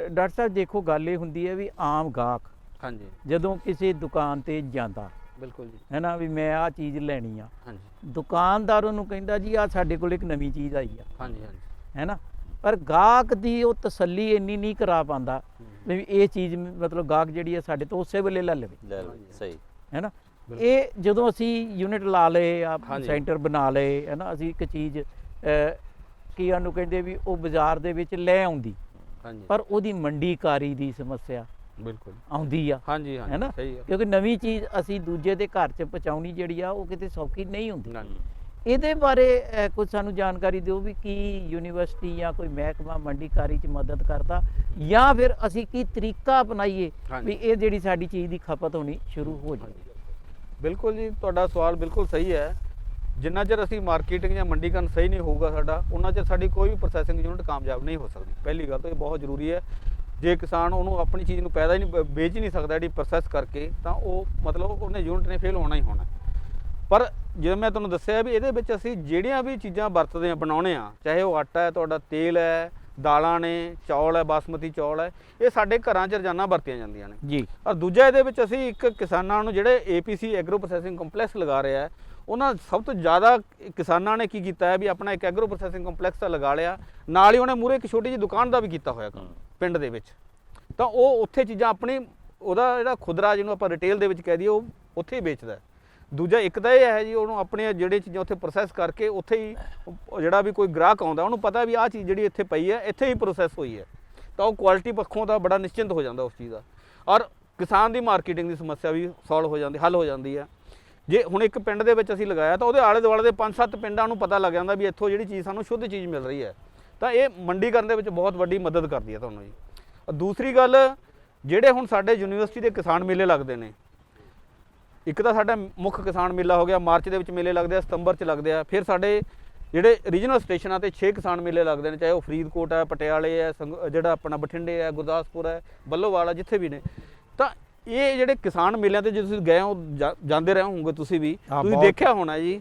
ਡਾਕਟਰ ਸਾਹਿਬ ਦੇਖੋ ਗੱਲ ਇਹ ਹੁੰਦੀ ਹੈ ਵੀ ਆਮ ਗਾਹਕ ਹਾਂਜੀ। ਜਦੋਂ ਕਿਸੇ ਦੁਕਾਨ ਤੇ ਜਾਂਦਾ ਬਿਲਕੁਲ ਜੀ। ਹੈ ਨਾ ਵੀ ਮੈਂ ਆਹ ਚੀਜ਼ ਲੈਣੀ ਆ। ਹਾਂਜੀ। ਦੁਕਾਨਦਾਰ ਉਹਨੂੰ ਕਹਿੰਦਾ ਜੀ ਆ ਸਾਡੇ ਕੋਲ ਇੱਕ ਨਵੀਂ ਚੀਜ਼ ਆਈ ਆ। ਹਾਂਜੀ ਹਾਂਜੀ। ਹੈ ਨਾ ਪਰ ਗਾਹਕ ਦੀ ਉਹ ਤਸੱਲੀ ਇੰਨੀ ਨਹੀਂ ਕਰਾ ਪਾਉਂਦਾ ਵੀ ਇਹ ਚੀਜ਼ ਮਤਲਬ ਗਾਹਕ ਜਿਹੜੀ ਹੈ ਸਾਡੇ ਤੋਂ ਉਸੇ ਵੇਲੇ ਲੈ ਲਵੇ। ਲੈ ਲਓ ਸਹੀ। ਹੈ ਨਾ। ਇਹ ਜਦੋਂ ਅਸੀਂ ਯੂਨਿਟ ਲਾ ਲਏ ਆ। ਸੈਂਟਰ ਬਣਾ ਲਏ ਹੈ ਨਾ ਅਸੀਂ ਇੱਕ ਚੀਜ਼ ਕੀ ਉਹਨੂੰ ਕਹਿੰਦੇ ਵੀ ਉਹ ਬਾਜ਼ਾਰ ਦੇ ਵਿੱਚ ਲੈ ਆਉਂਦੀ। ਹਾਂਜੀ। ਪਰ ਉਹਦੀ ਮੰਡੀਕਾਰੀ ਦੀ ਸਮੱਸਿਆ ਬਿਲਕੁਲ। ਆਉਂਦੀ ਆ। ਹਾਂਜੀ ਹਾਂਜੀ ਹੈ ਨਾ? ਸਹੀ ਹੈ ਕਿਉਂਕਿ ਨਵੀਂ ਚੀਜ਼ ਅਸੀਂ ਦੂਜੇ ਦੇ ਘਰ 'ਚ ਪਹੁੰਚਾਉਣੀ ਜਿਹੜੀ ਆ ਉਹ ਕਿਤੇ ਸੌਖੀ ਨਹੀਂ ਹੁੰਦੀ। ਇਹਦੇ ਬਾਰੇ ਕੁਝ ਸਾਨੂੰ ਜਾਣਕਾਰੀ ਦਿਓ ਵੀ ਕੀ ਯੂਨੀਵਰਸਿਟੀ ਜਾਂ ਕੋਈ ਮਹਿਕਮਾ ਮੰਡੀਕਾਰੀ 'ਚ ਮਦਦ ਕਰਦਾ ਜਾਂ ਫਿਰ ਅਸੀਂ ਕੀ ਤਰੀਕਾ ਅਪਣਾਈਏ। ਵੀ ਇਹ ਜਿਹੜੀ ਸਾਡੀ ਚੀਜ਼ ਦੀ ਖਪਤ ਹੋਣੀ ਸ਼ੁਰੂ ਹੋ ਜਾਵੇ। ਬਿਲਕੁਲ ਜੀ, ਤੁਹਾਡਾ ਸਵਾਲ ਬਿਲਕੁਲ ਸਹੀ ਹੈ। ਜਿੰਨਾ ਚਿਰ ਅਸੀਂ ਮਾਰਕੀਟਿੰਗ ਜਾਂ ਮੰਡੀਕਰਨ ਸਹੀ ਨਹੀਂ ਹੋਊਗਾ ਸਾਡਾ, ਉਹਨਾਂ ਚਿਰ ਸਾਡੀ ਕੋਈ ਵੀ ਪ੍ਰੋਸੈਸਿੰਗ ਯੂਨਿਟ ਕਾਮਯਾਬ ਨਹੀਂ ਹੋ ਸਕਦੀ। ਪਹਿਲੀ ਗੱਲ ਤਾਂ ਇਹ ਬਹੁਤ ਜ਼ਰੂਰੀ ਹੈ। ਜੇ ਕਿਸਾਨ ਉਹਨੂੰ ਆਪਣੀ ਚੀਜ਼ ਨੂੰ ਪੈਦਾ ਹੀ ਨਹੀਂ ਵੇਚ ਹੀ ਨਹੀਂ ਸਕਦਾ ਜਿਹੜੀ ਪ੍ਰੋਸੈਸ ਕਰਕੇ, ਤਾਂ ਉਹ ਮਤਲਬ ਉਹਨੇ ਯੂਨਿਟ ਨੇ ਫੇਲ ਹੋਣਾ ਹੀ ਹੋਣਾ। ਪਰ ਜਿਵੇਂ ਮੈਂ ਤੁਹਾਨੂੰ ਦੱਸਿਆ ਵੀ ਇਹਦੇ ਵਿੱਚ ਅਸੀਂ ਜਿਹੜੀਆਂ ਵੀ ਚੀਜ਼ਾਂ ਵਰਤਦੇ ਆ ਬਣਾਉਣੇ ਆ ਚਾਹੇ ਉਹ ਆਟਾ ਹੈ, ਤੁਹਾਡਾ ਤੇਲ ਹੈ ਦਾਲਾਂ ਨੇ ਚੌਲ ਹੈ ਬਾਸਮਤੀ ਚੌਲ ਹੈ ਇਹ ਸਾਡੇ ਘਰਾਂ 'ਚ ਰੋਜ਼ਾਨਾ ਵਰਤੀਆਂ ਜਾਂਦੀਆਂ ਨੇ। ਜੀ। ਔਰ ਦੂਜਾ ਇਹਦੇ ਵਿੱਚ ਅਸੀਂ ਇੱਕ ਕਿਸਾਨਾਂ ਨੂੰ ਜਿਹੜੇ ਏਪੀਸੀ ਐਗਰੋ ਪ੍ਰੋਸੈਸਿੰਗ ਕੰਪਲੈਕਸ ਲਗਾ ਰਿਹਾ ਹੈ ਉਹਨਾਂ ਸਭ ਤੋਂ ਜ਼ਿਆਦਾ ਕਿਸਾਨਾਂ ਨੇ ਕੀ ਕੀਤਾ ਹੈ ਵੀ ਆਪਣਾ ਇੱਕ ਐਗਰੋ ਪ੍ਰੋਸੈਸਿੰਗ ਕੰਪਲੈਕਸ ਤਾਂ ਲਗਾ ਲਿਆ ਨਾਲ ਹੀ ਉਹਨੇ ਮੂਰੇ ਇੱਕ ਛੋਟੀ ਜਿਹੀ ਦੁਕਾਨ ਦਾ ਵੀ ਕੀਤਾ ਹੋਇਆ ਕੰਮ। ਪਿੰਡ ਦੇ ਵਿੱਚ। ਤਾਂ ਉਹ ਉੱਥੇ ਚੀਜ਼ਾਂ ਆਪਣੀ ਉਹਦਾ ਜਿਹੜਾ ਖੁਦਰਾ ਜਿਹਨੂੰ ਆਪਾਂ ਰਿਟੇਲ ਦੇ ਵਿੱਚ ਕਹਿ ਦਈਏ ਉਹ ਉੱਥੇ ਹੀ ਵੇਚਦਾ ਹੈ। ਦੂਜਾ ਇੱਕ ਤਾਂ ਇਹ ਹੈ ਜੀ, ਉਹਨੂੰ ਆਪਣੇ ਜਿਹੜੇ ਚੀਜ਼ਾਂ ਉੱਥੇ ਪ੍ਰੋਸੈਸ ਕਰਕੇ ਉੱਥੇ ਹੀ ਜਿਹੜਾ ਵੀ ਕੋਈ ਗ੍ਰਾਹਕ ਆਉਂਦਾ, ਉਹਨੂੰ ਪਤਾ ਵੀ ਆਹ ਚੀਜ਼ ਜਿਹੜੀ ਇੱਥੇ ਪਈ ਹੈ, ਇੱਥੇ ਹੀ ਪ੍ਰੋਸੈਸ ਹੋਈ ਹੈ। ਤਾਂ ਉਹ ਕੁਆਲਿਟੀ ਪੱਖੋਂ ਤਾਂ ਬੜਾ ਨਿਸ਼ਚਿੰਤ ਹੋ ਜਾਂਦਾ ਉਸ ਚੀਜ਼ ਦਾ। ਔਰ ਕਿਸਾਨ ਦੀ ਮਾਰਕੀਟਿੰਗ ਦੀ ਸਮੱਸਿਆ ਵੀ ਸੋਲਵ ਹੋ ਜਾਂਦੀ, ਹੱਲ ਹੋ ਜਾਂਦੀ ਹੈ। ਜੇ ਹੁਣ ਇੱਕ ਪਿੰਡ ਦੇ ਵਿੱਚ ਅਸੀਂ ਲਗਾਇਆ, ਤਾਂ ਉਹਦੇ ਆਲੇ ਦੁਆਲੇ ਦੇ 5-7 ਪਿੰਡਾਂ ਨੂੰ ਪਤਾ ਲੱਗ ਜਾਂਦਾ ਵੀ ਇੱਥੋਂ ਜਿਹੜੀ ਚੀਜ਼ ਸਾਨੂੰ ਸ਼ੁੱਧ ਚੀਜ਼ ਮਿਲ ਰਹੀ ਹੈ। ਤਾਂ ਇਹ ਮੰਡੀ ਕਰਨ ਦੇ ਵਿੱਚ ਬਹੁਤ ਵੱਡੀ ਮਦਦ ਕਰਦੀ ਹੈ ਤੁਹਾਨੂੰ ਜੀ। ਦੂਸਰੀ ਗੱਲ, ਜਿਹੜੇ ਹੁਣ ਸਾਡੇ ਯੂਨੀਵਰਸਿਟੀ ਦੇ ਕਿਸਾਨ ਮੇਲੇ ਲੱਗਦੇ ਨੇ ਇੱਕ ਤਾਂ ਸਾਡਾ ਮੁੱਖ ਕਿਸਾਨ ਮੇਲਾ ਹੋ ਗਿਆ ਮਾਰਚ ਦੇ ਵਿੱਚ ਮੇਲੇ ਲੱਗਦੇ ਆ ਸਤੰਬਰ 'ਚ ਲੱਗਦੇ ਆ ਫਿਰ ਸਾਡੇ ਜਿਹੜੇ ਰੀਜਨਲ ਸਟੇਸ਼ਨਾਂ ਤੇ 6 ਕਿਸਾਨ ਮੇਲੇ ਲੱਗਦੇ ਨੇ ਚਾਹੇ ਉਹ ਫਰੀਦਕੋਟ ਹੈ ਪਟਿਆਲੇ ਸੰਗ- ਜਿਹੜਾ ਆਪਣਾ ਬਠਿੰਡੇ ਹੈ ਗੁਰਦਾਸਪੁਰ ਹੈ ਬੱਲੋਵਾਲ ਹੈ ਜਿੱਥੇ ਵੀ ਨੇ ਤਾਂ ਇਹ ਜਿਹੜੇ ਕਿਸਾਨ ਮੇਲਿਆਂ ਤੇ ਜੇ ਤੁਸੀਂ ਗਏ ਹੋ ਜਾਂਦੇ ਰਹੇ ਹੋਵੋਗੇ ਤੁਸੀਂ ਵੀ ਤੁਸੀਂ। ਦੇਖਿਆ ਹੋਣਾ ਜੀ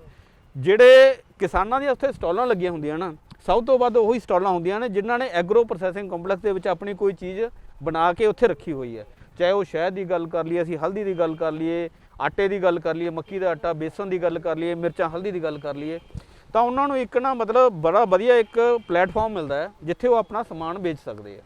ਜਿਹੜੇ ਕਿਸਾਨਾਂ ਦੀਆਂ ਉੱਥੇ ਸਟਾਲਾਂ ਲੱਗੀਆਂ ਹੁੰਦੀਆਂ ਨਾ ਸਭ ਤੋਂ ਵੱਧ ਉਹੀ ਸਟਾਲਾਂ ਹੁੰਦੀਆਂ ਨੇ ਜਿਨ੍ਹਾਂ ਨੇ ਐਗਰੋ ਪ੍ਰੋਸੈਸਿੰਗ ਕੰਪਲੈਕਸ ਦੇ ਵਿੱਚ ਆਪਣੀ ਕੋਈ ਚੀਜ਼ ਬਣਾ ਕੇ ਉੱਥੇ ਰੱਖੀ ਹੋਈ ਹੈ ਚਾਹੇ ਉਹ ਸ਼ਹਿਦ ਦੀ ਗੱਲ ਕਰ ਲਈਏ ਅਸੀਂ ਹਲਦੀ ਦੀ ਗੱਲ ਕਰ ਲਈਏ ਆਟੇ ਦੀ ਗੱਲ ਕਰ ਲਈਏ, ਮੱਕੀ ਦਾ ਆਟਾ, ਬੇਸਨ ਦੀ ਗੱਲ ਕਰ ਲਈਏ, ਮਿਰਚਾਂ, ਹਲਦੀ ਦੀ ਗੱਲ ਕਰ ਲਈਏ, ਤਾਂ ਉਹਨਾਂ ਨੂੰ ਇੱਕ ਨਾ ਮਤਲਬ ਬੜਾ ਵਧੀਆ ਇੱਕ ਪਲੇਟਫਾਰਮ ਮਿਲਦਾ ਹੈ, ਜਿੱਥੇ ਉਹ ਆਪਣਾ ਸਮਾਨ ਵੇਚ ਸਕਦੇ ਆ।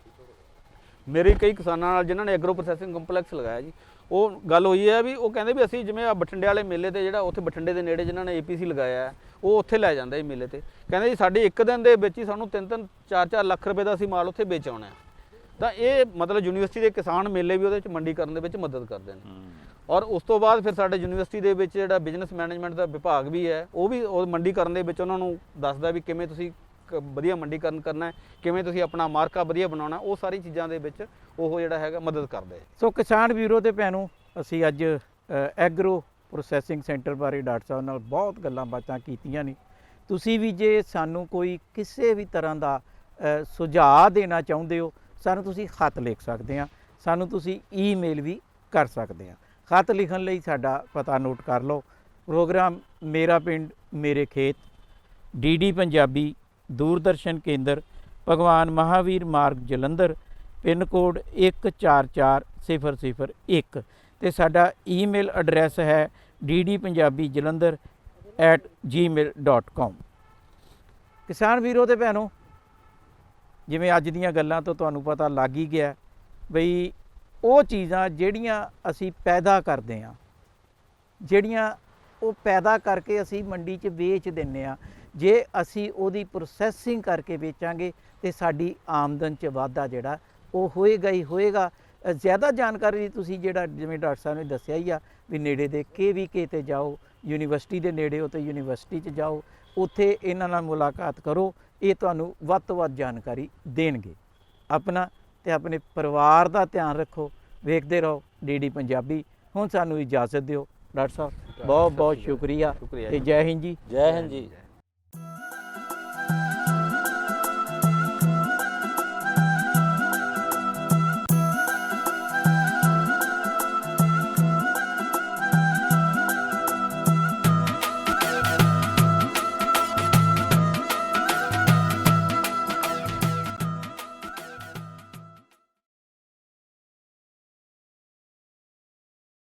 ਮੇਰੇ ਕਈ ਕਿਸਾਨਾਂ ਨਾਲ ਜਿਨ੍ਹਾਂ ਨੇ ਐਗਰੋ ਪ੍ਰੋਸੈਸਿੰਗ ਕੰਪਲੈਕਸ ਲਗਾਇਆ ਜੀ, ਉਹ ਗੱਲ ਹੋਈ ਹੈ ਵੀ ਉਹ ਕਹਿੰਦੇ ਵੀ ਅਸੀਂ ਜਿਵੇਂ ਆ ਬਠਿੰਡੇ ਵਾਲੇ ਮੇਲੇ ਤੇ ਜਿਹੜਾ ਉੱਥੇ ਬਠਿੰਡੇ ਦੇ ਨੇੜੇ ਜਿਨ੍ਹਾਂ ਨੇ ਏਪੀਸੀ ਲਗਾਇਆ ਉਹ ਉੱਥੇ ਲੈ ਜਾਂਦਾ ਇਹ ਮੇਲੇ ਤੇ। ਕਹਿੰਦੇ ਜੀ ਸਾਡੇ ਇੱਕ ਦਿਨ ਦੇ ਵਿੱਚ ਹੀ ਸਾਨੂੰ 3-3 4-4 ਲੱਖ ਰੁਪਏ ਦਾ ਅਸੀਂ ਮਾਲ ਉੱਥੇ ਵੇਚ ਆਉਣਾ ਤਾਂ ਇਹ ਮਤਲਬ ਯੂਨੀਵਰਸਿਟੀ ਦੇ ਕਿਸਾਨ ਮੇਲੇ ਵੀ ਉਹਦੇ ਵਿੱਚ ਮੰਡੀਕਰਨ ਦੇ ਵਿੱਚ ਮਦਦ ਕਰਦੇ ਨੇ। ਔਰ ਉਸ ਤੋਂ ਬਾਅਦ ਫਿਰ ਸਾਡੇ ਯੂਨੀਵਰਸਿਟੀ ਦੇ ਵਿੱਚ ਜਿਹੜਾ ਬਿਜ਼ਨਸ ਮੈਨੇਜਮੈਂਟ ਦਾ ਵਿਭਾਗ ਵੀ ਹੈ, ਉਹ ਵੀ ਉਹ ਮੰਡੀਕਰਨ ਦੇ ਵਿੱਚ ਉਹਨਾਂ ਨੂੰ ਦੱਸਦਾ ਵੀ ਕਿਵੇਂ ਤੁਸੀਂ ਕ- ਵਧੀਆ ਮੰਡੀਕਰਨ ਕਰਨਾ ਹੈ, ਕਿਵੇਂ ਤੁਸੀਂ ਆਪਣਾ ਮਾਰਕਾ ਵਧੀਆ ਬਣਾਉਣਾ ਉਹ ਸਾਰੀ ਚੀਜ਼ਾਂ ਦੇ ਵਿੱਚ ਉਹ ਜਿਹੜਾ ਹੈਗਾ ਮਦਦ ਕਰਦੇ ਸੋ ਕਿਸਾਨ ਵੀਰੋ ਤੇ ਭੈਣੋ, ਅਸੀਂ ਅੱਜ ਐਗਰੋ ਪ੍ਰੋਸੈਸਿੰਗ ਸੈਂਟਰ ਬਾਰੇ ਡਾਕਟਰ ਸਾਹਿਬ ਨਾਲ ਬਹੁਤ ਗੱਲਾਂ ਬਾਤਾਂ ਕੀਤੀਆਂ ਨੇ। ਤੁਸੀਂ ਵੀ ਜੇ ਸਾਨੂੰ ਕੋਈ ਕਿਸੇ ਵੀ ਤਰ੍ਹਾਂ ਦਾ ਸੁਝਾਅ ਦੇਣਾ ਚਾਹੁੰਦੇ ਹੋ, ਸਾਨੂੰ ਤੁਸੀਂ ਖਤ ਲਿਖ ਸਕਦੇ ਆ ਸਾਨੂੰ ਤੁਸੀਂ ਈਮੇਲ ਵੀ ਕਰ ਸਕਦੇ ਆ ਖਤ ਲਿਖਣ ਲਈ ਸਾਡਾ ਪਤਾ ਨੋਟ ਕਰ ਲਓ। ਪ੍ਰੋਗਰਾਮ ਮੇਰਾ ਪਿੰਡ, ਮੇਰੇ ਖੇਤ ਡੀਡੀ ਪੰਜਾਬੀ, ਦੂਰਦਰਸ਼ਨ ਕੇਂਦਰ, ਭਗਵਾਨ ਮਹਾਵੀਰ ਮਾਰਗ, ਜਲੰਧਰ, ਪਿੰਨ ਕੋਡ 144001 ਤੇ ਸਾਡਾ ਈਮੇਲ ਐਡਰੈਸ ਹੈ ddpunjabijalandhar@gmail.com ਕਿਸਾਨ ਵੀਰੋ ਤੇ ਭੈਣੋ, ਜਿਵੇਂ ਅੱਜ ਦੀਆਂ ਗੱਲਾਂ ਤੋਂ ਤੁਹਾਨੂੰ ਪਤਾ ਲੱਗ ਹੀ ਗਿਆ ਬਈ ਉਹ ਚੀਜ਼ਾਂ ਜਿਹੜੀਆਂ ਅਸੀਂ ਪੈਦਾ ਕਰਦੇ ਹਾਂ, ਜਿਹੜੀਆਂ ਉਹ ਪੈਦਾ ਕਰਕੇ ਅਸੀਂ ਮੰਡੀ 'ਚ ਵੇਚ ਦਿੰਨੇ ਆ ਜੇ ਅਸੀਂ ਉਹਦੀ ਪ੍ਰੋਸੈਸਿੰਗ ਕਰਕੇ ਵੇਚਾਂਗੇ ਤੇ ਸਾਡੀ ਆਮਦਨ 'ਚ ਵਾਧਾ ਜਿਹੜਾ ਉਹ ਹੋਏਗਾ ਹੀ ਹੋਏਗਾ। ਜ਼ਿਆਦਾ ਜਾਣਕਾਰੀ ਤੁਸੀਂ ਜਿਹੜਾ ਜਿਵੇਂ ਡਾਕਟਰ ਸਾਹਿਬ ਨੇ ਦੱਸਿਆ ਹੀ ਆ ਵੀ ਨੇੜੇ ਦੇ ਕੇ ਤੇ ਜਾਓ, ਯੂਨੀਵਰਸਿਟੀ ਦੇ ਨੇੜੇ ਹੋ ਤੇ ਯੂਨੀਵਰਸਿਟੀ 'ਚ ਜਾਓ, ਉੱਥੇ ਇਹਨਾਂ ਨਾਲ ਮੁਲਾਕਾਤ ਕਰੋ, ਇਹ ਤੁਹਾਨੂੰ ਵੱਧ ਤੋਂ ਵੱਧ ਜਾਣਕਾਰੀ ਦੇਣਗੇ। ਆਪਣਾ ਤੇ ਆਪਣੇ ਪਰਿਵਾਰ ਦਾ ਧਿਆਨ ਰੱਖੋ ਵੇਖਦੇ ਰਹੋ ਡੀਡੀ ਪੰਜਾਬੀ। ਹੁਣ ਸਾਨੂੰ ਇਜਾਜ਼ਤ ਦਿਓ ਡਾਕਟਰ ਸਾਹਿਬ ਬਹੁਤ ਬਹੁਤ ਸ਼ੁਕਰੀਆ। ਤੇ। ਜੈ ਹਿੰਦ ਜੀ। ਜੈ ਹਿੰਦ ਜੀ।